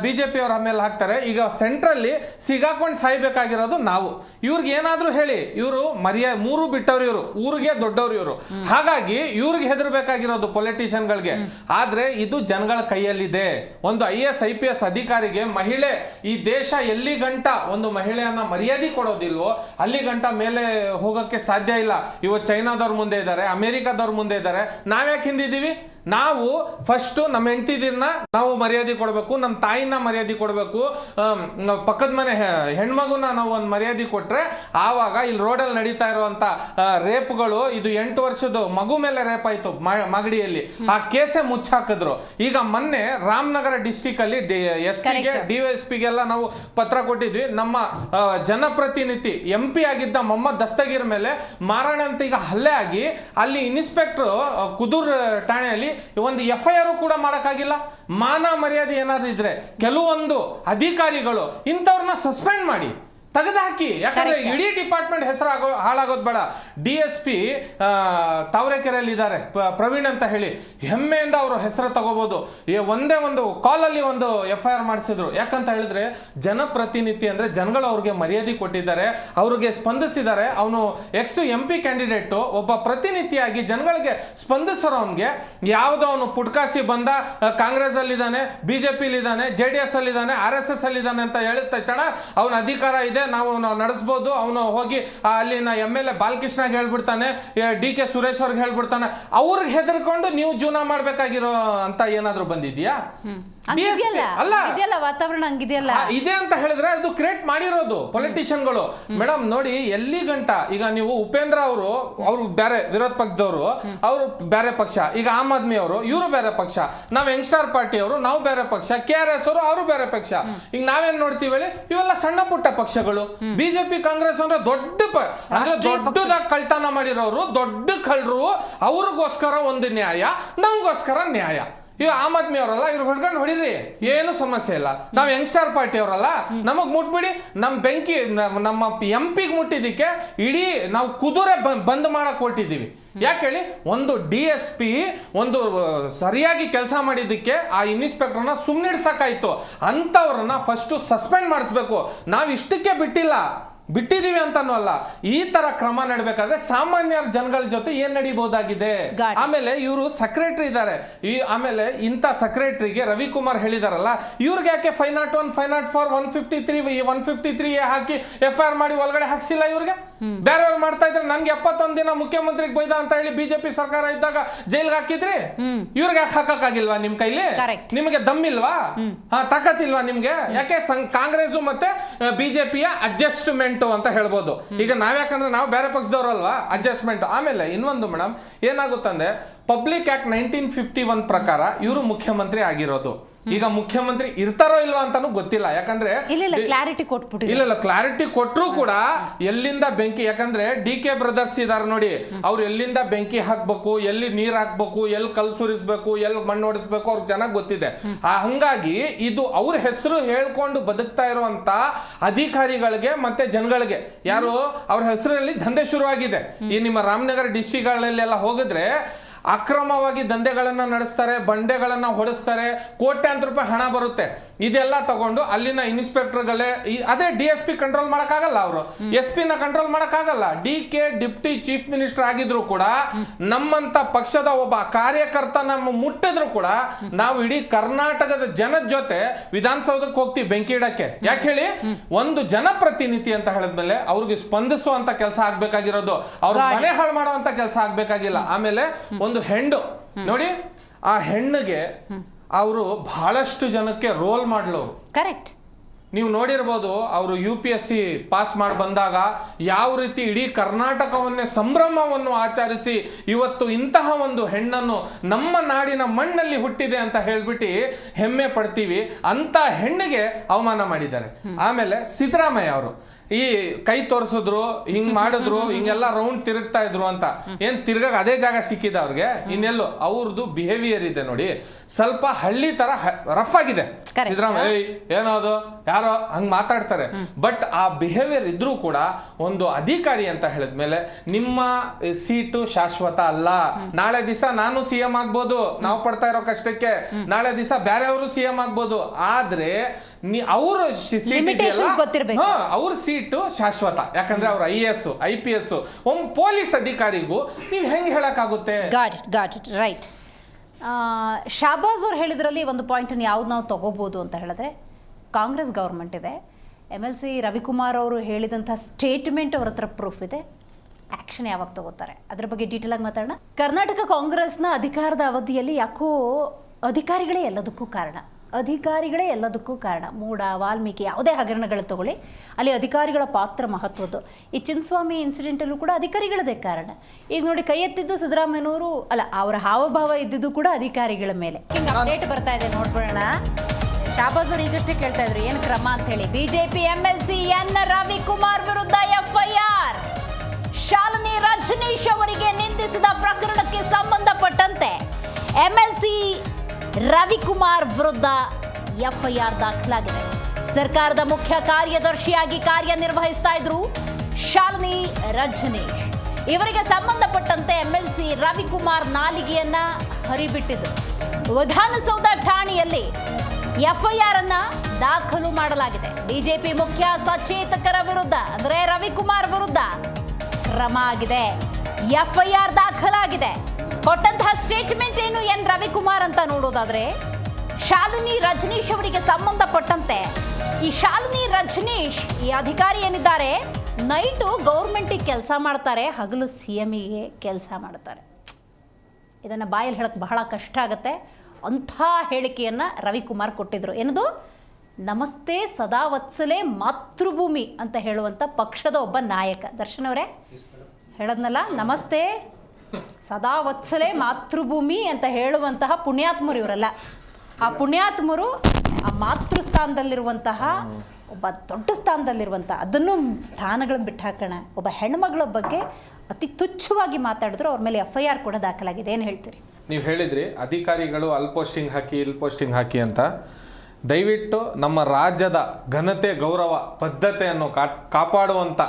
ಬಿಜೆಪಿ ಅವ್ರ ಮೇಲೆ ಹಾಕ್ತಾರೆ. ಈಗ ಸೆಂಟ್ರಲ್ಲಿ ಸಿಗಾಕೊಂಡು ಸಾಯ್ಬೇಕಾಗಿರೋದು ನಾವು. ಇವ್ರಿಗೆ ಏನಾದ್ರೂ ಹೇಳಿ ಇವರು ಮರ್ಯಾ ಮೂರು ಬಿಟ್ಟವ್ರು ಇವರು ಊರಿಗೆ ದೊಡ್ಡವ್ರು ಇವರು. ಹಾಗಾಗಿ ಇವ್ರಿಗೆ ಹೆದರ್ಬೇಕಾಗಿರೋದು ಪೊಲಿಟಿಷಿಯನ್ಗಳಿಗೆ ಆದ್ರೆ ಇದು ಜನಗಳ ಕೈಯಲ್ಲಿದೆ. ಒಂದು I S, I P S ಅಧಿಕಾರಿಗೆ ಮಹಿಳೆ ಈ ದೇಶ ಎಲ್ಲಿ ಗಂಟ ಒಂದು ಮಹಿಳೆಯನ್ನ ಮರ್ಯಾದೆ ಕೊಡೋದಿಲ್ವೋ ಅಲ್ಲಿ ಗಂಟ ಮೇಲೆ ಹೋಗಕ್ಕೆ ಸಾಧ್ಯ ಇಲ್ಲ. ಇವತ್ತು ಚೈನಾದವ್ರ ಮುಂದೆ ಇದ್ದಾರೆ, ಅಮೆರಿಕಾದವ್ರ ಮುಂದೆ ಇದ್ದಾರೆ. ನಾವ್ಯಾಕೆ ಹಿಂದಿದೀವಿ ನಾವು ಫಸ್ಟ್ ನಮ್ಮ ಹೆಂಡತಿದಿರನ್ನ ನಾವು ಮರ್ಯಾದೆ ಕೊಡಬೇಕು ನಮ್ಮ ತಾಯಿನ ಮರ್ಯಾದೆ ಕೊಡಬೇಕು ಪಕ್ಕದ ಮನೆ ಹೆಣ್ಮಗುನ ನಾವು ಒಂದು ಮರ್ಯಾದೆ ಕೊಟ್ರೆ ಆವಾಗ ಇಲ್ಲಿ ರೋಡಲ್ಲಿ ನಡೀತಾ ಇರುವಂತ ರೇಪ್ಗಳು ಇದು ಎಂಟು ವರ್ಷದ ಮಗು ಮೇಲೆ ರೇಪ್ ಆಯ್ತು ಮಗಡಿಯಲ್ಲಿ. ಆ ಕೇಸೆ ಮುಚ್ಚಾಕಿದ್ರು. ಈಗ ಮೊನ್ನೆ ರಾಮನಗರ ಡಿಸ್ಟಿಕ್ ಅಲ್ಲಿ ಎಸ್ ಪಿಗೆ ಎಸ್ ಪಿಗೆಲ್ಲ ನಾವು ಪತ್ರ ಕೊಟ್ಟಿದ್ವಿ. ನಮ್ಮ ಜನಪ್ರತಿನಿಧಿ ಎಂ ಪಿ ಆಗಿದ್ದ ಮೊಹಮ್ಮದ್ ದಸ್ತಗಿರ್ ಮೇಲೆ ಮಾರಣ ಅಂತ ಈಗ ಹಲ್ಲೆ ಆಗಿ ಅಲ್ಲಿ ಇನ್ಸ್ಪೆಕ್ಟರ್ ಕುದೂರ್ ಠಾಣೆಯಲ್ಲಿ ಒಂದು ಎಫ್ ಐ ಆರ್ ಕೂಡ ಮಾಡೋಕ್ಕಾಗಿಲ್ಲ. ಮಾನ ಮರ್ಯಾದೆ ಏನಾದ್ರು ಇದ್ರೆ ಕೆಲವೊಂದು ಅಧಿಕಾರಿಗಳು ಇಂಥವ್ರನ್ನ ಸಸ್ಪೆಂಡ್ ಮಾಡಿ. ತೆಗೆದುಹಾಕಿ. ಯಾಕಂದ್ರೆ. ಇಡೀ ಡಿಪಾರ್ಟ್ಮೆಂಟ್ ಹೆಸರು ಆಗೋ ಹಾಳಾಗೋದು ಬೇಡ. ಡಿ ಎಸ್ ಪಿ ತಾವರೆಕೆರೆಯಲ್ಲಿ ಇದ್ದಾರೆ ಪ್ರವೀಣ್ ಅಂತ ಹೇಳಿ. ಹೆಮ್ಮೆಯಿಂದ ಅವರು ಹೆಸರು ತಗೋಬಹುದು ಒಂದೇ ಒಂದು ಕಾಲಲ್ಲಿ ಒಂದು ಎಫ್ ಐ ಆರ್ ಮಾಡಿಸಿದ್ರು. ಯಾಕಂತ ಹೇಳಿದ್ರೆ ಜನಪ್ರತಿನಿಧಿ ಅಂದ್ರೆ ಜನಗಳು ಅವ್ರಿಗೆ ಮರ್ಯಾದೆ ಕೊಟ್ಟಿದ್ದಾರೆ. ಅವ್ರಿಗೆ ಸ್ಪಂದಿಸಿದ್ದಾರೆ. ಅವನು ಎಕ್ಸ್ ಎಂ ಪಿ ಕ್ಯಾಂಡಿಡೇಟು. ಒಬ್ಬ ಪ್ರತಿನಿಧಿಯಾಗಿ ಜನಗಳಿಗೆ ಸ್ಪಂದಿಸೋರು ಅವನಿಗೆ. ಯಾವುದೋ ಅವನು ಪುಟ್ಕಾಸಿ ಬಂದ ಕಾಂಗ್ರೆಸ್ ಅಲ್ಲಿ ಇದ್ದಾನೆ ಬಿಜೆಪಿ ಇದ್ದಾನೆ ಜೆ ಡಿ ಎಸ್ ಅಲ್ಲಿ ಇದ್ದಾನೆ ಆರ್ ಎಸ್ ಎಸ್ ಅಲ್ಲಿ ಇದ್ದಾನೆ ಅಂತ ಹೇಳಿದ ತಕ್ಷಣ ಅವನ ಅಧಿಕಾರ ಇದೆ. ನಾವು ನಾವು ನಡೆಸ್ಬೋದು. ಅವನು ಹೋಗಿ ಅಲ್ಲಿನ ಎಂ ಎಲ್ ಎ ಬಾಲಕೃಷ್ಣಗೆ ಹೇಳ್ಬಿಡ್ತಾನೆ ಡಿ ಕೆ ಸುರೇಶ್ ಅವ್ರಿಗೆ ಹೇಳ್ಬಿಡ್ತಾನೆ. ಅವ್ರಿಗೆ ಹೆದರ್ಕೊಂಡು ನೀವು ಜೀವನ ಮಾಡ್ಬೇಕಾಗಿರೋ ಅಂತ ಏನಾದ್ರು ಬಂದಿದ್ಯಾ? ಅಲ್ಲ. ವಾತಾವರಣ ಹಂಗಿದೆಯಲ್ಲ? ಇದೆ ಅಂತ ಹೇಳಿದ್ರೆ ಅದು ಕ್ರಿಯೇಟ್ ಮಾಡಿರೋದು ಪೊಲಿಟಿಷಿಯನ್ಗಳು ಮೇಡಮ್ ನೋಡಿ ಎಲ್ಲಿ ಗಂಟ? ಈಗ ನೀವು ಉಪೇಂದ್ರ ಅವರು ಅವರು ಬೇರೆ ವಿರೋಧ ಪಕ್ಷದವರು ಅವರು ಬೇರೆ ಪಕ್ಷ. ಈಗ ಆಮ್ ಆದ್ಮಿ ಅವರು ಇವರು ಬೇರೆ ಪಕ್ಷ. ನಾವ್ ಯಂಗ್ಸ್ಟಾರ್ ಪಾರ್ಟಿ ಅವರು ನಾವು ಬೇರೆ ಪಕ್ಷ. ಕೆ ಆರ್ ಎಸ್ ಅವರು ಅವರು ಬೇರೆ ಪಕ್ಷ. ಈಗ ನಾವೇನ್ ನೋಡ್ತೀವಿ ಹೇಳಿ ಇವೆಲ್ಲ ಸಣ್ಣ ಪುಟ್ಟ ಪಕ್ಷಗಳು. ಬಿಜೆಪಿ ಕಾಂಗ್ರೆಸ್ ಅಂದ್ರೆ ದೊಡ್ಡ ಅಂದ್ರೆ. ದೊಡ್ಡದಾಗಿ ಕಳ್ತನ ಮಾಡಿರೋರು ದೊಡ್ಡ ಕಳ್ಳರು ಅವ್ರಿಗೋಸ್ಕರ ಒಂದು ನ್ಯಾಯ ನಮಗೋಸ್ಕರ ನ್ಯಾಯ. ಇವ್ ಆಮ್ ಆದ್ಮಿ ಅವರಲ್ಲ ಇವ್ರು ಹೊಡ್ಕೊಂಡು ಹೊಡಿರಿ. ಏನು ಸಮಸ್ಯೆ ಇಲ್ಲ. ನಾವು ಯಂಗ್ಸ್ಟರ್ ಪಾರ್ಟಿ ಅವರಲ್ಲ ನಮಗ್ ಮುಟ್ಬಿಡಿ. ನಮ್ ಬೆಂಕಿ ನಮ್ಮ ಎಂ ಪಿಗೆ ಮುಟ್ಟಿದ್ದಕ್ಕೆ ಇಡೀ ನಾವು ಕುದುರೆ ಬಂದ್ ಮಾಡಕ್ ಹೊಟ್ಟಿದ್ದೀವಿ ಯಾಕೆ ಹೇಳಿ? ಒಂದು ಡಿ ಎಸ್ ಪಿ ಒಂದು ಸರಿಯಾಗಿ ಕೆಲಸ ಮಾಡಿದ್ದಕ್ಕೆ ಆ ಇನ್ಸ್ಪೆಕ್ಟರ್ನ ಸುಮ್ಮನಿಡ್ಸಕ್ಕಾಯ್ತು ಅಂಥವ್ರನ್ನ ಫಸ್ಟ್ ಸಸ್ಪೆಂಡ್ ಮಾಡಿಸ್ಬೇಕು. ನಾವು ಇಷ್ಟಕ್ಕೆ ಬಿಟ್ಟಿಲ್ಲ. ಬಿಟ್ಟಿದೀವಿ ಅಂತಾನೂ ಅಲ್ಲ. ಈ ತರ ಕ್ರಮ ನಡಬೇಕಾದ್ರೆ ಸಾಮಾನ್ಯ ಜನಗಳ ಜೊತೆ ಏನ್ ನಡಿಬಹುದಾಗಿದೆ? ಆಮೇಲೆ ಇವರು ಸೆಕ್ರೆಟರಿ ಇದ್ದಾರೆ. ಈ ಆಮೇಲೆ ಇಂಥ ಸೆಕ್ರೆಟರಿಗೆ ರವಿಕುಮಾರ್ ಹೇಳಿದಾರಲ್ಲ ಇವ್ರಿಗೆ ಯಾಕೆ five nought one five nought four one fifty three one fifty three hockey F I R ಮಾಡಿ ಒಳಗಡೆ ಹಾಕ್ಸಿಲ್ಲ ಇವ್ರಿಗೆ? ಬೇರೆಯವ್ರು ಮಾಡ್ತಾ ಇದ್ರೆ ನನ್ಗೆ ಎಪ್ಪತ್ತೊಂದ್ ದಿನ ಮುಖ್ಯಮಂತ್ರಿಗೆ ಬೈದ ಅಂತ ಹೇಳಿ ಬಿಜೆಪಿ ಸರ್ಕಾರ ಇದ್ದಾಗ ಜೈಲ್ಗೆ ಹಾಕಿದ್ರಿ ಇವ್ರಿಗೆ ಯಾಕೆ ಹಾಕಕ್ಕಾಗಿಲ್ವಾ ನಿಮ್ ಕೈಲಿ. ನಿಮಗೆ ದಮ್ಮಿಲ್ವಾ? ಹಾ ತಾಕತ್ತಿಲ್ವಾ ನಿಮ್ಗೆ? ಯಾಕೆ ಕಾಂಗ್ರೆಸ್ ಮತ್ತೆ ಬಿಜೆಪಿಯ ಅಡ್ಜಸ್ಟ್ಮೆಂಟ್ ಅಂತ ಹೇಳ್ಬೋದು. ಈಗ ನಾವ್ ಯಾಕಂದ್ರೆ ನಾವು ಬೇರೆ ಪಕ್ಷದವ್ರಲ್ವಾ ಅಡ್ಜಸ್ಟ್ಮೆಂಟ್? ಆಮೇಲೆ ಇನ್ನೊಂದು madam ಏನಾಗುತ್ತಂದ್ರೆ public act nineteen fifty one ಪ್ರಕಾರ ಇವರು ಮುಖ್ಯಮಂತ್ರಿ ಆಗಿರೋದು. ಈಗ ಮುಖ್ಯಮಂತ್ರಿ ಇರ್ತಾರೋ ಇಲ್ವಾ ಅಂತಾನು ಗೊತ್ತಿಲ್ಲ. ಯಾಕಂದ್ರೆ ಇಲ್ಲ ಕ್ಲಾರಿಟಿ ಕೊಟ್ಬಿಟ್ಟು ಇಲ್ಲ ಇಲ್ಲ ಕ್ಲಾರಿಟಿ ಕೊಟ್ಟರು ಕೂಡ ಎಲ್ಲಿಂದ ಬೆಂಕಿ ಯಾಕಂದ್ರೆ ಡಿ ಕೆ ಬ್ರದರ್ಸ್ ಇದಾರೆ ನೋಡಿ ಅವ್ರು ಎಲ್ಲಿಂದ ಬೆಂಕಿ ಹಾಕ್ಬೇಕು ಎಲ್ಲಿ ನೀರ್ ಹಾಕ್ಬೇಕು ಎಲ್ಲಿ ಕಲ್ ಸುರಿಸ್ಬೇಕು ಎಲ್ಲಿ ಮಣ್ಣು ಹೊಡಿಸ್ಬೇಕು ಅವ್ರಿಗೆ ಚೆನ್ನಾಗಿ ಗೊತ್ತಿದೆ. ಆ ಹಂಗಾಗಿ ಇದು ಅವ್ರ ಹೆಸರು ಹೇಳ್ಕೊಂಡು ಬದುಕ್ತಾ ಇರುವಂತ ಅಧಿಕಾರಿಗಳಿಗೆ ಮತ್ತೆ ಜನಗಳಿಗೆ. ಯಾರು? ಅವ್ರ ಹೆಸರಲ್ಲಿ ದಂಧೆ ಶುರುವಾಗಿದೆ. ಈ ನಿಮ್ಮ ರಾಮನಗರ ಡಿಸ್ಟಿಕ್ಗಳಲ್ಲೆಲ್ಲ ಹೋಗಿದ್ರೆ ಅಕ್ರಮವಾಗಿ ದಂಧೆಗಳನ್ನು ನಡೆಸ್ತಾರೆ ಬಂಡೆಗಳನ್ನು ಹೊಡೆಸ್ತಾರೆ ಕೋಟ್ಯಾಂತರ ರೂಪಾಯಿ ಹಣ ಬರುತ್ತೆ. ಇದೆಲ್ಲ ತಗೊಂಡು ಅಲ್ಲಿನ ಇನ್ಸ್ಪೆಕ್ಟರ್ಗಳೇ ಅದೇ ಡಿ ಎಸ್ ಪಿ ಕಂಟ್ರೋಲ್ ಮಾಡಕ್ಕಾಗಲ್ಲ ಅವರು. ಎಸ್ ಪಿ ನ ಕಂಟ್ರೋಲ್ ಮಾಡಕ್ಕಾಗಲ್ಲ. D K deputy chief minister ಆಗಿದ್ರು ಕೂಡ ನಮ್ಮಂತ ಪಕ್ಷದ ಒಬ್ಬ ಕಾರ್ಯಕರ್ತ ನಮ್ಮ ಮುಟ್ಟಿದ್ರು ಕೂಡ ನಾವು ಇಡೀ ಕರ್ನಾಟಕದ ಜನದ ಜೊತೆ ವಿಧಾನಸೌಧಕ್ಕೆ ಹೋಗ್ತೀವಿ ಬೆಂಕಿ ಇಡಕ್ಕೆ. ಯಾಕೆ ಹೇಳಿ? ಒಂದು ಜನಪ್ರತಿನಿಧಿ ಅಂತ ಹೇಳಿದ್ಮೇಲೆ ಅವ್ರಿಗೆ ಸ್ಪಂದಿಸುವಂತ ಕೆಲಸ ಆಗ್ಬೇಕಾಗಿರೋದು. ಅವ್ರ ಮನೆ ಹಾಳು ಮಾಡುವಂತ ಕೆಲಸ ಆಗ್ಬೇಕಾಗಿಲ್ಲ. ಆಮೇಲೆ ಒಂದು ಹೆಣ್ಣು. ನೋಡಿ ಆ ಹೆಣ್ಣಿಗೆ ಅವರು ಬಹಳಷ್ಟು ಜನಕ್ಕೆ ರೋಲ್ ಮಾಡ್ಲವ್ರು. ಕರೆಕ್ಟ್ ನೀವು ನೋಡಿರ್ಬೋದು ಅವರು U P S C pass ಮಾಡಿ ಬಂದಾಗ ಯಾವ ರೀತಿ ಇಡೀ ಕರ್ನಾಟಕವನ್ನೇ ಸಂಭ್ರಮವನ್ನು ಆಚರಿಸಿ ಇವತ್ತು ಇಂತಹ ಒಂದು ಹೆಣ್ಣನ್ನು ನಮ್ಮ ನಾಡಿನ ಮಣ್ಣಲ್ಲಿ ಹುಟ್ಟಿದೆ ಅಂತ ಹೇಳ್ಬಿಟ್ಟು ಹೆಮ್ಮೆ ಪಡ್ತೀವಿ. ಅಂತ ಹೆಣ್ಣಿಗೆ ಅವಮಾನ ಮಾಡಿದ್ದಾರೆ. ಆಮೇಲೆ ಸಿದ್ದರಾಮಯ್ಯ ಅವರು. ಈ ಕೈ ತೋರಿಸಿದ್ರು ಹಿಂಗ್ ಮಾಡಿದ್ರು ಹಿಂಗೆಲ್ಲ ರೌಂಡ್ ತಿರುಗ್ತಾ ಇದ್ರು ಅಂತ. ಏನ್ ತಿರ್ಗಾಗ ಅದೇ ಜಾಗ ಸಿಕ್ಕಿದೆ ಅವ್ರಿಗೆ? ಇನ್ನೆಲ್ಲೋ ಅವ್ರದ್ದು ಬಿಹೇವಿಯರ್ ಇದೆ ನೋಡಿ. ಸ್ವಲ್ಪ ಹಳ್ಳಿ ತರ ರಫ್ ಆಗಿದೆ. ಸಿದ್ದರಾಮಯ್ಯ ಏನೋದು? ಯಾರೋ? ಹಂಗ್ ಮಾತಾಡ್ತಾರೆ. ಬಟ್ ಆ ಬಿಹೇವಿಯರ್ ಇದ್ರೂ ಕೂಡ ಒಂದು ಅಧಿಕಾರಿ ಅಂತ ಹೇಳಿದ್ಮೇಲೆ ನಿಮ್ಮ ಸೀಟು ಶಾಶ್ವತ ಅಲ್ಲ. ನಾಳೆ ದಿವಸ ನಾನು ಸಿ ಎಂ ಆಗ್ಬೋದು. ನಾವು ಪಡ್ತಾ ಇರೋ ಕಷ್ಟಕ್ಕೆ. ನಾಳೆ ದಿವಸ ಬೇರೆಯವರು ಸಿ ಎಂ ಆಗ್ಬೋದು. ಆದ್ರೆ ಅವ್ರ Limitations ಗೊತ್ತಿರ್ಬೇಕು. ಅವ್ರ ಸೀಟು ಶಾಶ್ವತ. ಯಾಕಂದ್ರೆ ಅವ್ರ I S I P S ಒಬ್ಬ ಪೊಲೀಸ್ ಅಧಿಕಾರಿಗೂ ನೀವ್ ಹೆಂಗ್ ಹೇಳಕ್ಕಾಗುತ್ತೆ? Got it got it right Shahbaz ಅವ್ರು ಹೇಳಿದ್ರಲ್ಲಿ ಒಂದು ಪಾಯಿಂಟ್ ಯಾವ್ದು ನಾವು ತಗೋಬೋದು ಅಂತ ಹೇಳಿದ್ರೆ ಕಾಂಗ್ರೆಸ್ ಗೌರ್ಮೆಂಟ್ ಇದೆ. ಎಂ ಎಲ್ ಸಿ ರವಿಕುಮಾರ್ ಅವರು ಹೇಳಿದಂಥ ಸ್ಟೇಟ್ಮೆಂಟ್ ಅವ್ರ ಹತ್ರ ಪ್ರೂಫ್ ಇದೆ. ಆ್ಯಕ್ಷನ್ ಯಾವಾಗ ತಗೋತಾರೆ? ಅದ್ರ ಬಗ್ಗೆ ಡೀಟೇಲ್ ಆಗಿ ಮಾತಾಡೋಣ. ಕರ್ನಾಟಕ ಕಾಂಗ್ರೆಸ್ನ ಅಧಿಕಾರದ ಅವಧಿಯಲ್ಲಿ ಯಾಕೋ ಅಧಿಕಾರಿಗಳೇ ಎಲ್ಲದಕ್ಕೂ ಕಾರಣ. ಅಧಿಕಾರಿಗಳೇ ಎಲ್ಲದಕ್ಕೂ ಕಾರಣ. ಮೂಡ ವಾಲ್ಮೀಕಿ ಯಾವುದೇ ಹಗರಣಗಳು ತಗೊಳ್ಳಿ ಅಲ್ಲಿ ಅಧಿಕಾರಿಗಳ ಪಾತ್ರ ಮಹತ್ವದ್ದು. ಈ ಚಿನ್ಸ್ವಾಮಿ ಇನ್ಸಿಡೆಂಟಲ್ಲೂ ಕೂಡ ಅಧಿಕಾರಿಗಳದೇ ಕಾರಣ. ಈಗ ನೋಡಿ ಕೈ ಎತ್ತಿದ್ದು ಸಿದ್ದರಾಮಯ್ಯನವರು ಅಲ್ಲ ಅವರ ಹಾವಭಾವ ಇದ್ದಿದ್ದು ಕೂಡ ಅಧಿಕಾರಿಗಳ ಮೇಲೆ. ಹಿಂಗೆ ಅಪ್ಡೇಟ್ ಬರ್ತಾ ಇದೆ ನೋಡ್ಬೋಣ ಶಾಬಾಜ್ ಅವರು ಈಗಷ್ಟೇ ಕೇಳ್ತಾ ಇದ್ರು ಏನು ಕ್ರಮ ಅಂತ ಹೇಳಿ. BJP M L C N Ravikumar ವಿರುದ್ಧ ಎಫ್ಐಆರ್. ಶಾಲಿನಿ ರಜನೀಶ್ ಅವರಿಗೆ ನಿಂದಿಸಿದ ಪ್ರಕರಣಕ್ಕೆ ಸಂಬಂಧಪಟ್ಟಂತೆ. ಎಂಎಲ್ಸಿ ರವಿಕುಮಾರ್ ವಿರುದ್ಧ ಎಫ್ಐಆರ್ ದಾಖಲಾಗಿದೆ. ಸರ್ಕಾರದ ಮುಖ್ಯ ಕಾರ್ಯದರ್ಶಿಯಾಗಿ ಕಾರ್ಯನಿರ್ವಹಿಸ್ತಾ ಇದ್ರು ಶಾಲಿನಿ ರಜನೀಶ್. ಇವರಿಗೆ ಸಂಬಂಧಪಟ್ಟಂತೆ ಎಂಎಲ್ಸಿ ರವಿಕುಮಾರ್ ನಾಲಿಗೆಯನ್ನ ಹರಿಬಿಟ್ಟಿದ್ರು ವಿಧಾನಸೌಧ ಠಾಣೆಯಲ್ಲಿ ಎಫ್ಐಆರ್ ಅನ್ನ ದಾಖಲು ಮಾಡಲಾಗಿದೆ. ಬಿಜೆಪಿ ಮುಖ್ಯ ಸಚೇತಕರ ವಿರುದ್ಧ, ಅಂದ್ರೆ ರವಿಕುಮಾರ್ ವಿರುದ್ಧ ಕ್ರಮ ಆಗಿದೆ. ಎಫ್ಐಆರ್ ದಾಖಲಾಗಿದೆ. ಕೊಟ್ಟಂತಹ ಸ್ಟೇಟ್ಮೆಂಟ್ ಏನು ಎನ್. ರವಿಕುಮಾರ್ ಅಂತ ನೋಡೋದಾದ್ರೆ ಶಾಲಿನಿ ರಜನೀಶ್ ಅವರಿಗೆ ಸಂಬಂಧಪಟ್ಟಂತೆ ಈ ಶಾಲಿನಿ ರಜನೀಶ್ ಈ ಅಧಿಕಾರಿ ಏನಿದ್ದಾರೆ ನೈಟು ಗೌರ್ಮೆಂಟಿಗೆ ಕೆಲಸ ಮಾಡ್ತಾರೆ ಹಗಲು ಸಿ ಎಮ್ಗೆ ಕೆಲಸ ಮಾಡ್ತಾರೆ. ಇದನ್ನು ಬಾಯಲ್ಲಿ ಹೇಳಕ್ಕೆ ಬಹಳ ಕಷ್ಟ ಆಗುತ್ತೆ. ಅಂಥ ಹೇಳಿಕೆಯನ್ನು ರವಿಕುಮಾರ್ ಕೊಟ್ಟಿದ್ರು. ಏನದು? ನಮಸ್ತೆ ಸದಾ ವತ್ಸಲೆ ಮಾತೃಭೂಮಿ ಅಂತ ಹೇಳುವಂಥ ಪಕ್ಷದ ಒಬ್ಬ ನಾಯಕ. ದರ್ಶನ್ ಅವರೇ ಹೇಳದ್ನಲ್ಲ ನಮಸ್ತೆ ಸದಾ ವತ್ಸಲೆ ಮಾತೃಭೂಮಿ ಅಂತ ಹೇಳುವಂತಹ ಪುಣ್ಯಾತ್ಮರು ಇವರೆಲ್ಲ ಆ ಪುಣ್ಯಾತ್ಮರು ಆ ಮಾತೃ ಸ್ಥಾನದಲ್ಲಿರುವಂತಹ ಒಬ್ಬ ದೊಡ್ಡ ಸ್ಥಾನದಲ್ಲಿರುವಂಥ ಅದನ್ನು ಸ್ಥಾನಗಳನ್ನು ಬಿಟ್ಟು ಹಾಕೋಣ ಒಬ್ಬ ಹೆಣ್ಮಗಳ ಬಗ್ಗೆ ಅತಿ ತುಚ್ಛವಾಗಿ ಮಾತಾಡಿದ್ರು ಅವ್ರ ಮೇಲೆ ಎಫ್ ಐ ಆರ್ ಕೂಡ ದಾಖಲಾಗಿದೆ. ಏನು ಹೇಳ್ತೀರಿ? ನೀವು ಹೇಳಿದ್ರಿ, ಅಧಿಕಾರಿಗಳು ಅಲ್ ಪೋಸ್ಟಿಂಗ್ ಹಾಕಿ ಇಲ್ ಪೋಸ್ಟಿಂಗ್ ಹಾಕಿ ಅಂತ. ದಯವಿಟ್ಟು ನಮ್ಮ ರಾಜ್ಯದ ಘನತೆ, ಗೌರವ, ಬದ್ಧತೆಯನ್ನು ಕಾಪಾಡುವಂಥ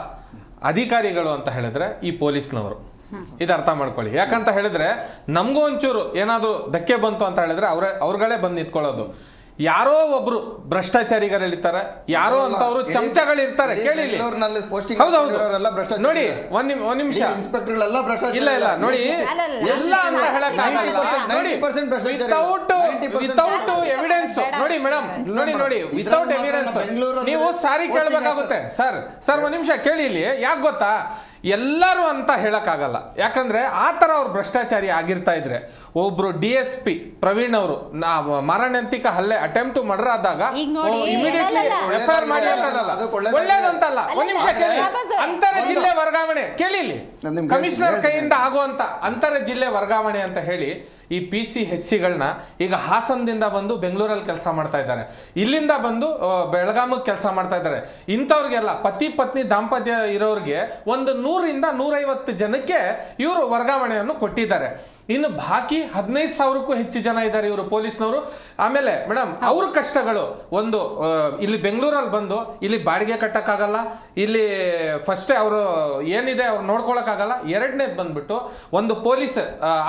ಅಧಿಕಾರಿಗಳು ಅಂತ ಹೇಳಿದ್ರೆ ಈ ಪೊಲೀಸ್ನವರು. ಇದು ಅರ್ಥ ಮಾಡ್ಕೊಳ್ಳಿ. ಯಾಕಂತ ಹೇಳಿದ್ರೆ ನಮಗೂ ಒಂಚೂರು ಏನಾದರೂ ಧಕ್ಕೆ ಬಂತು ಅಂತ ಹೇಳಿದ್ರೆ ಅವರೇ ಅವ್ರಗಳೇ ಬಂದು ನಿಂತ್ಕೊಳ್ಳೋದು. ಯಾರೋ ಒಬ್ರು ಭ್ರಷ್ಟಾಚಾರಿಗಳಿರ್ತಾರೆ ಯಾರೋ ಅಂತವ್ರು ಅವರು ಚಮಚಗಳು ಇರ್ತಾರೆ ಕೇಳಿ ಹೌದೌದು. ನೋಡಿ ಒಂದ್ ನಿಮ್ ಒಂದ್ ನಿಮಿಷ. ಇನ್ಸ್ಪೆಕ್ಟರ್ಗಳೆಲ್ಲ ಭ್ರಷ್ಟಾಚಾರ ಇಲ್ಲ ಇಲ್ಲ ನೋಡಿ. ಎಲ್ಲ ಅಂತ ಹೇಳಕ್ 90% 90% ಭ್ರಷ್ಟಾಚಾರ. ವಿತೌಟ್ 90% ವಿತೌಟ್ ಎವಿಡೆನ್ಸ್ ನೋಡಿ ಮೇಡಮ್ ನೋಡಿ ನೋಡಿ ವಿತೌಟ್ ಎವಿಡೆನ್ಸ್ ನೀವು ಸಾರಿ ಕೇಳಬೇಕಾಗುತ್ತೆ. ಸರ್ ಸರ್ ಒಂದ್ ನಿಮಿಷ ಕೇಳಿ ಇಲ್ಲಿ ಯಾಕೆ ಗೊತ್ತಾ? ಎಲ್ಲರೂ ಅಂತ ಹೇಳಕ್ಕಾಗಲ್ಲ. ಯಾಕಂದ್ರೆ ಆ ಥರ ಅವ್ರು ಭ್ರಷ್ಟಾಚಾರಿ ಆಗಿರ್ತಾ ಇದ್ರೆ ಒಬ್ರು ಡಿ ಎಸ್ ಪಿ ಪ್ರವೀಣ್ ಅವರು ಮರಣಂತಿಕ ಹಲ್ಲೆ ಅಟೆಂಪ್ಟ್ ಮರ್ಡರ್ ಆದಾಗ ನೋಡಿ, ಇಮಿಡಿಯೇಟ್ಲಿ ಅಲ್ಲಲ್ಲ. ಎಫ್ ಐ ಆರ್ ಒಳ್ಳೇದಾಗಿದೆ. ಒಳ್ಳೇದಂತಲ್ಲ. ಒಂದ್ ನಿಮಿಷ ಕೇಳಿ. ಅಂತರ ಜಿಲ್ಲೆ ವರ್ಗಾವಣೆ. ಕೇಳಿ ಕಮಿಷನರ್. ಕೈಯಿಂದ ಆಗುವಂತ ಅಂತರ ಜಿಲ್ಲೆ ವರ್ಗಾವಣೆ ಅಂತ ಹೇಳಿ ಈ ಪಿ ಸಿ ಹೆಚ್ ಸಿಗಳನ್ನ ಈಗ ಹಾಸನದಿಂದ ಬಂದು ಬೆಂಗಳೂರಲ್ಲಿ ಕೆಲಸ ಮಾಡ್ತಾ ಇದ್ದಾರೆ. ಇಲ್ಲಿಂದ ಬಂದು ಬೆಳಗಾಮಿಗೆ ಕೆಲಸ ಮಾಡ್ತಾ ಇದ್ದಾರೆ. ಇಂಥವ್ರಿಗೆಲ್ಲ ಪತಿ ಪತ್ನಿ ದಾಂಪತ್ಯ ಇರೋರಿಗೆ ಒಂದು ನೂರಿಂದ ನೂರೈವತ್ತು ಜನಕ್ಕೆ ಇವರು ವರ್ಗಾವಣೆಯನ್ನು ಕೊಟ್ಟಿದ್ದಾರೆ. ಇನ್ನು ಬಾಕಿ ಹದಿನೈದು ಸಾವಿರಕ್ಕೂ ಹೆಚ್ಚು ಜನ ಇದ್ದಾರೆ ಇವರು ಪೊಲೀಸ್ನವರು. ಆಮೇಲೆ ಮೇಡಮ್ ಅವ್ರ ಕಷ್ಟಗಳು ಒಂದು ಇಲ್ಲಿ ಬೆಂಗಳೂರಲ್ಲಿ ಬಂದು ಇಲ್ಲಿ ಬಾಡಿಗೆ ಕಟ್ಟಕ್ಕಾಗಲ್ಲ ಇಲ್ಲಿ ಫಸ್ಟೇ ಅವರು ಏನಿದೆ ಅವ್ರು ನೋಡ್ಕೊಳಕ್ಕಾಗಲ್ಲ ಎರಡನೇದು ಬಂದ್ಬಿಟ್ಟು ಒಂದು ಪೊಲೀಸ್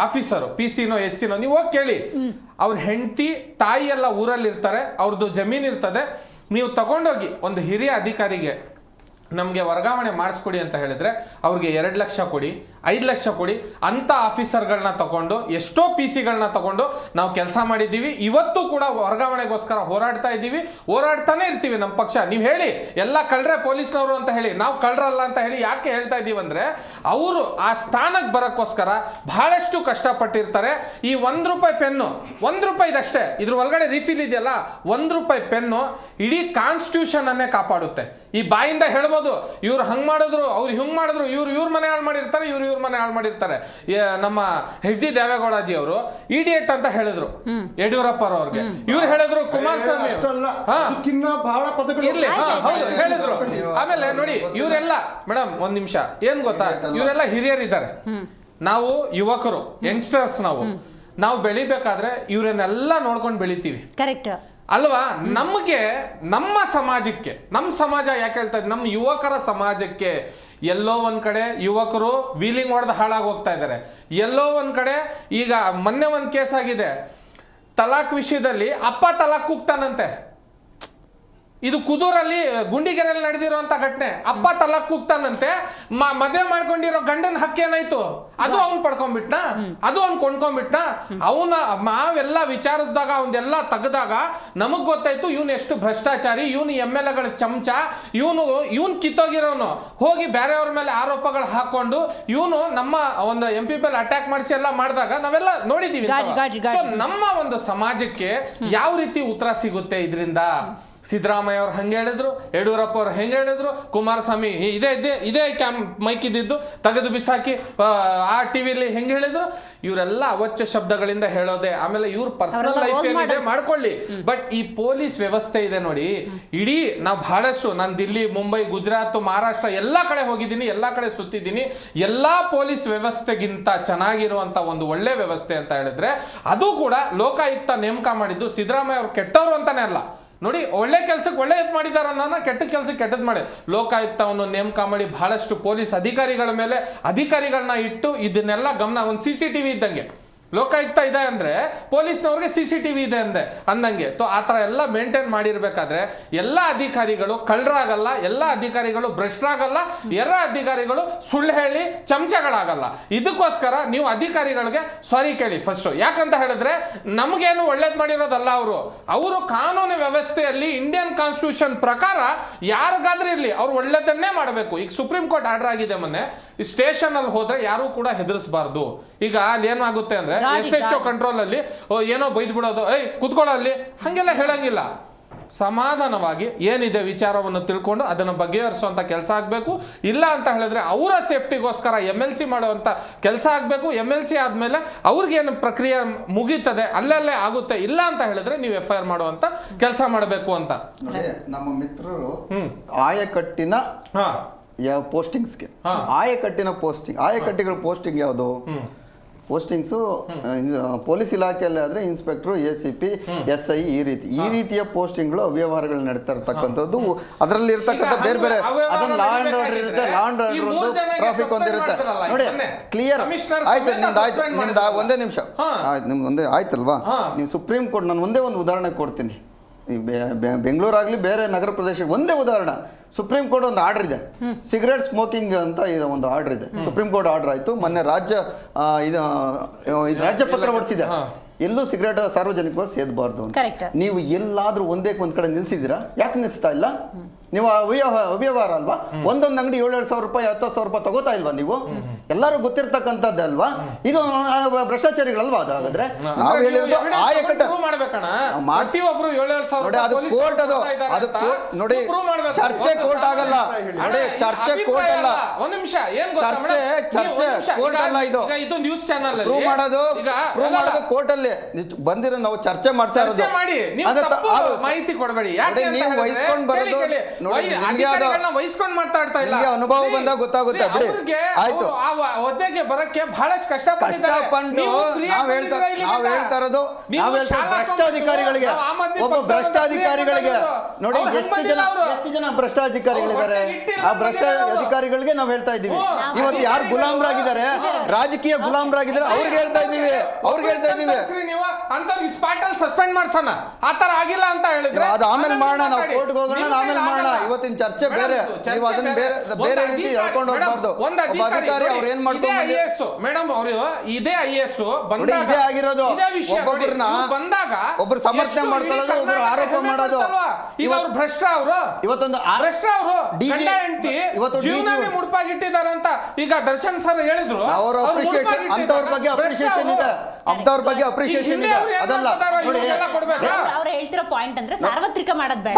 ಆಫೀಸರು ಪಿ ಸಿನೋ ಎಸ್ ಸಿನೋ ನೀವು ಹೋಗಿ ಕೇಳಿ. ಅವ್ರ ಹೆಂಡತಿ ತಾಯಿ ಎಲ್ಲ ಊರಲ್ಲಿ ಇರ್ತಾರೆ ಅವ್ರದ್ದು ಜಮೀನ್ ಇರ್ತದೆ. ನೀವು ತಗೊಂಡೋಗಿ ಒಂದು ಹಿರಿಯ ಅಧಿಕಾರಿಗೆ ನಮಗೆ ವರ್ಗಾವಣೆ ಮಾಡಿಸ್ಕೊಡಿ ಅಂತ ಹೇಳಿದ್ರೆ ಅವ್ರಿಗೆ ಎರಡು ಲಕ್ಷ ಕೊಡಿ, ಐದು ಲಕ್ಷ ಕೊಡಿ. ಅಂತ ಆಫೀಸರ್ಗಳನ್ನ ತಗೊಂಡು, ಎಷ್ಟೋ ಪಿ ಸಿಗಳನ್ನ ತಗೊಂಡು ನಾವು ಕೆಲಸ ಮಾಡಿದ್ದೀವಿ. ಇವತ್ತು ಕೂಡ ವರ್ಗಾವಣೆಗೋಸ್ಕರ ಹೋರಾಡ್ತಾ ಇದ್ದೀವಿ. ಹೋರಾಡ್ತಾನೆ ಇರ್ತೀವಿ ನಮ್ಮ ಪಕ್ಷ. ನೀವು ಹೇಳಿ, ಎಲ್ಲ ಕಳ್ರೆ ಪೊಲೀಸ್ನವರು ಅಂತ ಹೇಳಿ, ನಾವು ಕಳ್ರಲ್ಲ ಅಂತ ಹೇಳಿ ಯಾಕೆ ಹೇಳ್ತಾ ಇದ್ದೀವಿ ಅಂದ್ರೆ, ಅವರು ಆ ಸ್ಥಾನಕ್ಕೆ ಬರೋಕ್ಕೋಸ್ಕರ ಬಹಳಷ್ಟು ಕಷ್ಟಪಟ್ಟಿರ್ತಾರೆ. ಈ ಒಂದು ರೂಪಾಯಿ ಪೆನ್ನು, ಒಂದ್ ರೂಪಾಯಿದಷ್ಟೇ ಇದ್ರ ಒಳಗಡೆ ರೀಫಿಲ್ ಇದೆಯಲ್ಲ, ಒಂದು ರೂಪಾಯಿ ಪೆನ್ನು ಇಡೀ ಕಾನ್ಸ್ಟಿಟ್ಯೂಷನ್ ಅನ್ನೇ ಕಾಪಾಡುತ್ತೆ. ಈ ಬಾಯಿಂದ ಹೇಳ್ಬೋದು ಇವ್ರು ಹಂಗ್ ಮಾಡಿದ್ರು ಅವ್ರು ಹಿಂಗೆ ಮಾಡಿದ್ರು ಇವ್ರು ಇವ್ರ ಮನೆ ಹಾಳು ಮಾಡಿರ್ತಾರೆ ಇವ್ರು ಇವ್ರ ಮನೆ ಹಾಳು ಮಾಡಿರ್ತಾರೆ. ನಮ್ಮ ಎಚ್ ಡಿ ದೇವೇಗೌಡಜಿ ಅವರು ಇಡಿಯಟ್ ಅಂತ ಹೇಳಿದ್ರು. ಯಡಿಯೂರಪ್ಪ ಅವ್ರಿಗೆ. ಇವ್ರು ಹೇಳಿದ್ರು ಕುಮಾರಸ್ವಾಮಿ ಇರ್ಲಿ. ಹೌದು ಹೇಳಿದ್ರು. ಆಮೇಲೆ ನೋಡಿ ಇವರೆಲ್ಲ ಮೇಡಮ್ ಒಂದ್ ನಿಮಿಷ ಏನ್ ಗೊತ್ತಾ? ಇವರೆಲ್ಲ ಇವರೆಲ್ಲ ಹಿರಿಯರಿದ್ದಾರೆ. ನಾವು ಯುವಕರು ಯಂಗ್ಸ್ಟರ್ಸ್ ನಾವು. ನಾವು ಬೆಳಿಬೇಕಾದ್ರೆ ಇವರನ್ನೆಲ್ಲ ನೋಡ್ಕೊಂಡು ಬೆಳಿತೀವಿ. ಕರೆಕ್ಟ್ ಅಲ್ವಾ? ನಮಗೆ ನಮ್ಮ ಸಮಾಜಕ್ಕೆ ನಮ್ಮ ಸಮಾಜ ಯಾಕೆ ಹೇಳ್ತಾ ಇದ್ ನಮ್ಮ ಯುವಕರ ಸಮಾಜಕ್ಕೆ ಎಲ್ಲೋ ಒಂದ್ ಕಡೆ ಯುವಕರು ವೀಲಿಂಗ್ ಹೊಡೆದು ಹಾಳಾಗಿ ಹೋಗ್ತಾ ಇದ್ದಾರೆ ಎಲ್ಲೋ ಒಂದ್ ಕಡೆ ಈಗ ಮೊನ್ನೆ ಒಂದ್ ಕೇಸ್ ಆಗಿದೆ. ತಲಾಕ್ ವಿಷಯದಲ್ಲಿ ಅಪ್ಪ ತಲಾಖ್ ಕೂಗ್ತಾನಂತೆ. ಇದು ಕುದೂರಲ್ಲಿ ಗುಂಡಿಗೆರೆಯಲ್ಲಿ ನಡೆದಿರುವಂತ ಘಟನೆ. ಅಪ್ಪ ತಲಾಕ್ ಕೂಗ್ತಾನಂತೆ. ಮದುವೆ ಮಾಡ್ಕೊಂಡಿರೋ ಗಂಡನ ಹಕ್ಕೇನಾಯ್ತು ಅದು ಅವ್ನ್ ಪಡ್ಕೊಂಡ್ಬಿಟ್ನ? ಅದು ಅವ್ನ್ ಕೊಂಡ್ಕೊಂಡ್ಬಿಟ್ನ? ಅವನ ನಾವೆಲ್ಲ ವಿಚಾರಿಸಿದಾಗ ಅವನ್ನೆಲ್ಲ ತೆಗೆದಾಗ ನಮಗ್ ಗೊತ್ತಾಯ್ತು ಇವನ್ ಎಷ್ಟು ಭ್ರಷ್ಟಾಚಾರಿ ಇವನು ಎಂ ಎಲ್ ಎಗಳ ಚಮಚ ಇವನು ಇವನ್ ಕಿತ್ತೋಗಿರೋನು. ಹೋಗಿ ಬೇರೆಯವ್ರ ಮೇಲೆ ಆರೋಪಗಳು ಹಾಕೊಂಡು ಇವನು ನಮ್ಮ ಒಂದು ಎಂ ಪಿ ಮೇಲೆ ಅಟ್ಯಾಕ್ ಮಾಡಿಸಿ ಎಲ್ಲ ಮಾಡಿದಾಗ ನಾವೆಲ್ಲ ನೋಡಿದೀವಿ ನಮ್ಮ ಒಂದು ಸಮಾಜಕ್ಕೆ ಯಾವ ರೀತಿ ಉತ್ತರ ಸಿಗುತ್ತೆ ಇದರಿಂದ? ಸಿದ್ದರಾಮಯ್ಯ ಅವ್ರು ಹಂಗೆ ಹೇಳಿದ್ರು ಯಡಿಯೂರಪ್ಪ ಅವ್ರು ಹೆಂಗೆ ಹೇಳಿದ್ರು ಕುಮಾರಸ್ವಾಮಿ ಇದೇ ಇದೇ ಇದೇ ಕ್ಯಾಮ್ ಮೈಕ್ ಇದ್ದಿದ್ದು ತೆಗೆದು ಬಿಸಾಕಿ ಆ, ಟಿ ಟಿವಿಲಿ ಹೆಂಗೆ ಹೇಳಿದ್ರು? ಇವರೆಲ್ಲ ಅವಚ್ಚ ಶಬ್ದಗಳಿಂದ ಹೇಳೋದೆ ಆಮೇಲೆ ಇವ್ರ ಪರ್ಸನಲ್ ಲೈಫ್ ಏನಿದೆ ಮಾಡ್ಕೊಳ್ಳಿ. ಬಟ್ ಈ ಪೊಲೀಸ್ ವ್ಯವಸ್ಥೆ ಇದೆ ನೋಡಿ ಇಡೀ ನಾವು ಬಹಳಷ್ಟು ನಾನು ದಿಲ್ಲಿ ಮುಂಬೈ ಗುಜರಾತ್ ಮಹಾರಾಷ್ಟ್ರ ಎಲ್ಲ ಕಡೆ ಹೋಗಿದ್ದೀನಿ ಎಲ್ಲ ಕಡೆ ಸುತ್ತಿದ್ದೀನಿ. ಎಲ್ಲಾ ಪೊಲೀಸ್ ವ್ಯವಸ್ಥೆಗಿಂತ ಚೆನ್ನಾಗಿರುವಂತ ಒಂದು ಒಳ್ಳೆ ವ್ಯವಸ್ಥೆ ಅಂತ ಹೇಳಿದ್ರೆ ಅದು ಕೂಡ ಲೋಕಾಯುಕ್ತ ನೇಮಕ ಮಾಡಿದ್ದು ಸಿದ್ದರಾಮಯ್ಯ ಅವರು ಕೆಟ್ಟವರು ಅಂತಾನೆ ಅಲ್ಲ. ನೋಡಿ, ಒಳ್ಳೆ ಕೆಲ್ಸಕ್ಕೆ ಒಳ್ಳೆಯದು ಮಾಡಿದಾರ ಅನ್ನೋನ ಕೆಟ್ಟ ಕೆಲಸಕ್ಕೆ ಕೆಟ್ಟದ್ ಮಾಡಿ. ಲೋಕಾಯುಕ್ತವನ್ನು ನೇಮಕ ಮಾಡಿ ಬಹಳಷ್ಟು ಪೊಲೀಸ್ ಅಧಿಕಾರಿಗಳ ಮೇಲೆ ಅಧಿಕಾರಿಗಳನ್ನ ಇಟ್ಟು ಇದನ್ನೆಲ್ಲ ಗಮನ ಒಂದು ಸಿ ಸಿ ಟಿವಿ ಇದ್ದಂಗೆ. ಲೋಕಾಯುಕ್ತ ಇದೆ ಅಂದ್ರೆ ಪೊಲೀಸ್ನವ್ರಿಗೆ ಸಿ ಸಿ ಟಿವಿ ಇದೆ ಅಂದೆ, ಅಂದಂಗೆ. ತೋ ಆ ಥರ ಎಲ್ಲ ಮೇಂಟೈನ್ ಮಾಡಿರ್ಬೇಕಾದ್ರೆ ಎಲ್ಲ ಅಧಿಕಾರಿಗಳು ಕಳ್ಳರಾಗಲ್ಲ, ಎಲ್ಲ ಅಧಿಕಾರಿಗಳು ಭ್ರಷ್ಟರಾಗಲ್ಲ ಎಲ್ಲ ಅಧಿಕಾರಿಗಳು ಸುಳ್ಳು ಹೇಳಿ ಚಮಚಗಳಾಗಲ್ಲ. ಇದಕ್ಕೋಸ್ಕರ ನೀವು ಅಧಿಕಾರಿಗಳಿಗೆ ಸಾರಿ ಕೇಳಿ ಫಸ್ಟ್ ಯಾಕಂತ ಹೇಳಿದ್ರೆ ನಮಗೇನು ಒಳ್ಳೇದು ಮಾಡಿರೋದಲ್ಲ ಅವರು. ಅವರು ಕಾನೂನು ವ್ಯವಸ್ಥೆಯಲ್ಲಿ ಇಂಡಿಯನ್ ಕಾನ್ಸ್ಟಿಟ್ಯೂಷನ್ ಪ್ರಕಾರ ಯಾರಿಗಾದ್ರೂ ಇರಲಿ, ಅವ್ರು ಒಳ್ಳೇದನ್ನೇ ಮಾಡಬೇಕು. ಈಗ ಸುಪ್ರೀಂ ಕೋರ್ಟ್ ಆರ್ಡರ್ ಆಗಿದೆ ಮೊನ್ನೆ. ಸ್ಟೇಷನ್ ಅಲ್ಲಿ ಹೋದ್ರೆ ಯಾರು ಕೂಡ ಹೆದರಿಸಬಾರ್ದು. ಈಗ ಅಲ್ಲಿ ಏನಾಗುತ್ತೆ ಅಂದ್ರೆ ಎಸ್ ಎಚ್ ಕಂಟ್ರೋಲ್ ಅಲ್ಲಿ ಏನೋ ಬೈದ್ ಬಿಡೋದು ಏಯ್ ಕುತ್ಕೊಳ್ಳೋ ಅಲ್ಲಿ. ಹಂಗೆಲ್ಲ ಹೇಳಂಗಿಲ್ಲ. ಸಮಾಧಾನವಾಗಿ ಏನಿದೆ ವಿಚಾರವನ್ನು ತಿಳ್ಕೊಂಡು ಅದನ್ನು ಬಗೆಹರಿಸುವಂತ ಕೆಲಸ ಆಗಬೇಕು. ಇಲ್ಲ ಅಂತ ಹೇಳಿದ್ರೆ ಅವರ ಸೇಫ್ಟಿಗೋಸ್ಕರ ಎಂ ಎಲ್ ಸಿ ಮಾಡುವಂತ ಕೆಲಸ ಆಗಬೇಕು. ಎಂ ಎಲ್ ಸಿ ಆದ್ಮೇಲೆ ಅವ್ರಿಗೇನು ಪ್ರಕ್ರಿಯೆ ಮುಗೀತದೆ ಅಲ್ಲಲ್ಲೇ ಆಗುತ್ತೆ ಇಲ್ಲ ಅಂತ ಹೇಳಿದ್ರೆ ನೀವು ಎಫ್ ಐ ಆರ್ ಮಾಡುವಂತ ಕೆಲಸ ಮಾಡಬೇಕು ಅಂತ. ನೋಡಿ ನಮ್ಮ ಮಿತ್ರರು ಹ್ಮ್. ಆಯಕಟ್ಟಿನ ಹಾ. ಯಾವ ಪೋಸ್ಟಿಂಗ್ಸ್ಗೆ ಹಾ. ಆಯಕಟ್ಟಿನ ಪೋಸ್ಟಿಂಗ್ ಆಯಕಟ್ಟಿಗಳ ಪೋಸ್ಟಿಂಗ್ ಯಾವುದು? ಪೋಸ್ಟಿಂಗ್ಸು ಪೊಲೀಸ್ ಇಲಾಖೆಯಲ್ಲಿ ಆದ್ರೆ inspector A C P S I ಈ ರೀತಿ. ಈ ರೀತಿಯ ಪೋಸ್ಟಿಂಗ್ಗಳು ಅವ್ಯವಹಾರಗಳು ನಡೀತಾ ಇರ್ತಕ್ಕಂಥದ್ದು. ಅದರಲ್ಲಿ ಇರ್ತಕ್ಕಂಥ ಬೇರೆ ಬೇರೆ ಅದನ್ನ ಲಾ ಅಂಡ್ ಆರ್ಡರ್ ಇರುತ್ತೆ ಲಾ ಅಂಡ್ ಆರ್ಡರ್ ಒಂದು ಟ್ರಾಫಿಕ್ ಒಂದಿರುತ್ತೆ. ನೋಡಿ ಕ್ಲಿಯರ್ ಆಯ್ತು ನಿಮ್ದು ಆಯ್ತು ನಿಮ್ದು. ಒಂದೇ ನಿಮಿಷ. ಆಯ್ತು ನಿಮ್ದು ಒಂದೇ ಆಯ್ತಲ್ವಾ? ನೀವು ಸುಪ್ರೀಂ ಕೋರ್ಟ್ ನಾನು ಒಂದೇ ಒಂದು ಉದಾಹರಣೆ ಕೊಡ್ತೀನಿ. ಬೆಂಗಳೂರಾಗ್ಲಿ ಬೇರೆ ನಗರ ಪ್ರದೇಶ ಒಂದೇ ಉದಾಹರಣೆ. ಸುಪ್ರೀಂ ಕೋರ್ಟ್ ಒಂದು ಆರ್ಡರ್ ಇದೆ. ಸಿಗರೇಟ್ ಸ್ಮೋಕಿಂಗ್ ಅಂತ ಇದು ಒಂದು ಆರ್ಡರ್ ಇದೆ. ಸುಪ್ರೀಂ ಕೋರ್ಟ್ ಆರ್ಡರ್ ಆಯ್ತು. ಮೊನ್ನೆ ರಾಜ್ಯ ಇದು ರಾಜ್ಯ ಪತ್ರ ಹೊಡಿಸಿದೆ. ಎಲ್ಲೂ ಸಿಗರೇಟ್ ಸಾರ್ವಜನಿಕವಾಗಿ ಸೇದಬಾರ್ದು ಅಂತ. ನೀವು ಎಲ್ಲಾದರೂ ಒಂದೇ ಒಂದ್ ಕಡೆ ನಿಲ್ಸಿದ್ದೀರಾ? ಯಾಕೆ ನಿಲ್ಸ್ತಾ ಇಲ್ಲ? ನೀವು ಅವ್ಯವಹಾರ ಅವ್ಯವಹಾರ ಅಲ್ವಾ? ಒಂದೊಂದು ಅಂಗಡಿ ಏಳೇಳು ಸಾವಿರ ರೂಪಾಯಿ ಹತ್ತು ಸಾವಿರ ರೂಪಾಯಿ ತಗೋತಾ ಇಲ್ವಾ ನೀವು? ಎಲ್ಲರೂ ಗೊತ್ತಿರ್ತಕ್ಕಂಥದ್ದು ಅಲ್ವಾ? ಇದು ಆ, ಭ್ರಷ್ಟಾಚಾರಿಗಳಲ್ವಾ ಅದು ಹಾಗಾದ್ರೆ? ನಾವು ಹೇಳಿರೋದು ಆಯಕಟ್ಟ ಮಾಡ್ಬೇಕಣ ಮಾಡ್- ಪ್ರತಿಯೊಬ್ರು ಏಳೇಳು ಸಾವಿರ ನೋಡಿ ಅದು ಕೋರ್ಟ್ ಅದು. ಅದು ನೋಡಿ ಚರ್ಚೆ ಕೋರ್ಟ್ ಆಗಲ್ಲ. ನೋಡಿ ಚರ್ಚೆ ಕೋರ್ಟ್ ಅಲ್ಲ. ಒಂದ್ ನಿಮಿಷ ಏನ್ ಚರ್ಚೆ ಚರ್ಚೆ ಕೋರ್ಟ್ ಅಲ್ಲ ಇದು. ಇದು ನ್ಯೂಸ್ ಚಾನಲ್ ಪ್ರೂವ್ ಮಾಡೋದು ಪ್ರೂವ್ ಮಾಡೋದು ಕೋರ್ಟ್ ಅಲ್ಲಿ. ಬಂದಿರೋ ನಾವು ಚರ್ಚೆ ಮಾಡ್ತಾ ಇರೋದು. ಮಾಹಿತಿ ಕೊಡಬೇಡಿ. ನೀವು ವಹಿಸ್ಕೊಂಡ್ ಬರೋದು. ನೋಡಿ, ವೈ- ನಿಮ್ಗೆ ಅದು- ಅಧಿಕಾರಿಗಳನ್ನ ವಹಿಸ್ಕೊಂಡ್ ಮಾತಾಡ್ತಾ ಇಲ್ಲ. ಅನುಭವ ಬಂದಾಗ ಗೊತ್ತಾಗುತ್ತೆ, ಬಿಡಿ. ಆಯ್ತು. ಆ ಹುದ್ದೆಗೆ ಬರಕ್ಕೆ ಬಹಳಷ್ಟು ಕಷ್ಟ ಕಷ್ಟಪಟ್ಟು ನೀವು ಹೇಳ್ತಾ ನಾವ್ ಹೇಳ್ತಾ ಇರೋದು ನೀವು ನಾವ್ ಹೇಳ್ತಾ ಭ್ರಷ್ಟ ಅಧಿಕಾರಿಗಳಿಗೆ. ಒಬ್ಬ ಭ್ರಷ್ಟಾಧಿಕಾರಿಗಳಿಗೆ ಭ್ರಷ್ಟ ಅಧಿಕಾರಿಗಳಿಗೆ. ನೋಡಿ ಎಷ್ಟು ಜನ ಎಷ್ಟು ಜನ ಭ್ರಷ್ಟಾಧಿಕಾರಿಗಳಿದ್ದಾರೆ ಆ ಭ್ರಷ್ಟ ಅಧಿಕಾರಿಗಳಿಗೆ ನಾವ್ ಹೇಳ್ತಾ ಇದೀವಿ ಇವತ್ತು ಯಾರು ಗುಲಾಮ್ರಾಗಿದ್ದಾರೆ? ರಾಜಕೀಯ ಗುಲಾಮ್ರಾಗಿದ್ದಾರೆ. ಅವ್ರಿಗೆ ಹೇಳ್ತಾ ಇದೀವಿ ಅವ್ರಿಗೆ ಹೇಳ್ತಾ ಇದೀವಿ ಅಂತವ್ರಿಗೆ ಸ್ಪಾಟ್ ಅಲ್ಲಿ ಸಸ್ಪೆಂಡ್ ಮಾಡ್ಸೋಣ. ಆತರ ಆಗಿಲ್ಲ ಅಂತ ಹೇಳಿದ್ರೆ ಅದು ಆಮೇಲೆ ಮಾಡೋಣ. ನಾವು ಕೋರ್ಟ್ಗೆ ಹೋಗೋಣ ಆಮೇಲೆ ಮಾಡೋಣ. ಇವತ್ತಿನ ಚರ್ಚೆ ಬೇರೆ. ನೀವು ಅದನ್ನ ಬೇರೆ. ಒಂದು ಬೇರೆ ರೀತಿ ಹೇಳ್ಕೊಂಡು ಹೋಗ್ಬಾರ್ದು. ಒಂದು ಒಬ್ಬ ಅಧಿಕಾರಿ ಅವ್ರು ಏನ್ ಮಾಡ್ಕೊಂಡು ಮೇಡಮ್ ಅವರು ಇದೇ ಐ ಎಸ್ ಇದೇ ಆಗಿರೋದು. ಒಬ್ಬೊಬ್ಬರನ್ನ ಬಂದಾಗ ಒಬ್ರು ಸಮರ್ಥನೆ ಮಾಡ್ಕೊಳ್ಳೋದು, ಒಬ್ರು ಆರೋಪ ಮಾಡೋದು. ಈಗ ಇವತ್ತು- ಅವ್ರು ಭ್ರಷ್ಟ ಅವರು. ಇವತ್ತೊಂದು ಭ್ರಷ್ಟ ಅವರು. ಗಂಡ ಇವತ್ತು ಜೀವನನೇ ಮುಡುಪಾಗಿಟ್ಟಿದ್ದಾರೆ ಅಂತ ಈಗ ದರ್ಶನ್ ಸರ್ ಹೇಳಿದ್ರು. ಅವ್ರ ಅಪ್ರಿಶಿಯೇಷನ್. ಅಂತವ್ರ ಬಗ್ಗೆ ಅಪ್ರಿಶಿಯೇಷನ್. ಇದೆ. ಅಂತವ್ರ ಬಗ್ಗೆ ಅಪ್ರಿಶಿಯೇಷನ್ ಇದೆ. ಅದಲ್ಲ. ನೋಡಿ? ಅವ್ರು ಹೇಳ್ತಿರೋ ಪಾಯಿಂಟ್ ಅಂದ್ರೆ ಸಾರ್ವತ್ರಿಕ ಮಾಡೋದ್ ಬೇಡ.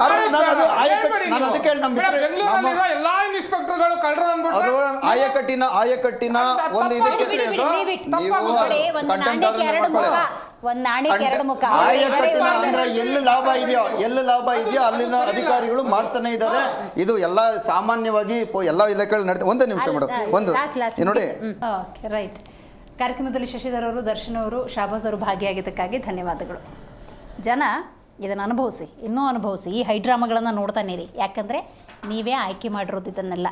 ನಾನು ನಾನು. ಅದಕ್ಕೆ ಹೇಳಿ ನಮ್ಮ ಮಿತ್ರ- ಬೆಂಗಳೂರಲ್ಲಿರೋ ಎಲ್ಲಾ ಇನ್ಸ್ಪೆಕ್ಟರ್ಗಳು ಕಳ್ಳರು ಅದು ಆಯಕಟ್ಟಿನ ಆಯಕಟ್ಟಿನ ಒಂದು ಇದಕ್ಕೆ ಬಿಡಿ, ಬಿಡಿ, leave it. ನೀವು ನೋಡಿ, ಒಂದು contempt ನಾಣ್ಯಕ್ಕೆ ಆದ್ರೆ ಎರಡು ಮುಖ. ಮಾಡ್ಕೊಳ್ಳಿ. ಒಂದ್ ನಾಣ್ಯಕ್ಕೆ ಎರಡು ಮುಖ. ಆಯಕಟ್ಟಿನ ಅಂದ್ರೆ ಎಲ್ಲಿ ಲಾಭ ಇದೆಯೋ ಎಲ್ಲಿ ಲಾಭ ಇದೆಯೋ ಅಲ್ಲಿನ ಅಧಿಕಾರಿಗಳು ಮಾಡ್ತಾನೆ ಇದ್ದಾರೆ. ಇದು ಎಲ್ಲ ಸಾಮಾನ್ಯವಾಗಿ ಪೊ- ಎಲ್ಲ ಇಲಾಖೆಗಳು ನಡೀತಾ ಒಂದೇ ನಿಮಿಷ ಮೇಡಮ್ ಒಂದು. ಲಾಸ್ಟ್ ಲಾಸ್ಟ್ ನೋಡಿ. ಓಕೆ ರೈಟ್ ಕಾರ್ಯಕ್ರಮದಲ್ಲಿ ಶಶಿಧರ್ ಅವರು ದರ್ಶನ್ ಅವರು ಶಾಬಾಜ್ ಅವರು ಭಾಗಿಯಾಗಿದ್ದಕ್ಕಾಗಿ ಧನ್ಯವಾದಗಳು. ಜನ ಇದನ್ನು ಅನುಭವಿಸಿ, ಇನ್ನೂ ಅನುಭವಿಸಿ, ಈ ಹೈಡ್ರಾಮಾಗಳನ್ನು ನೋಡ್ತಾನೆ ರೀ ಯಾಕಂದರೆ ನೀವೇ ಆಯ್ಕೆ ಮಾಡಿರೋದು ಇದನ್ನೆಲ್ಲ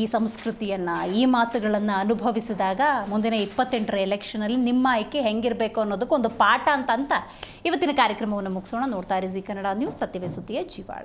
ಈ ಸಂಸ್ಕೃತಿಯನ್ನು, ಈ ಮಾತುಗಳನ್ನು ಅನುಭವಿಸಿದಾಗ ಮುಂದಿನ ಇಪ್ಪತ್ತೆಂಟರ ಎಲೆಕ್ಷನಲ್ಲಿ ನಿಮ್ಮ ಆಯ್ಕೆ ಹೆಂಗಿರಬೇಕು ಅನ್ನೋದಕ್ಕೆ ಒಂದು ಪಾಠ ಅಂತ ಅಂತ ಇವತ್ತಿನ ಕಾರ್ಯಕ್ರಮವನ್ನು ಮುಗಿಸೋಣ. ನೋಡ್ತಾ ಇರಿ ಜಿ ಕನ್ನಡ ನ್ಯೂಸ್ ಸತ್ಯವೇ ಸುದ್ದಿಯ ಜೀವಾಳ.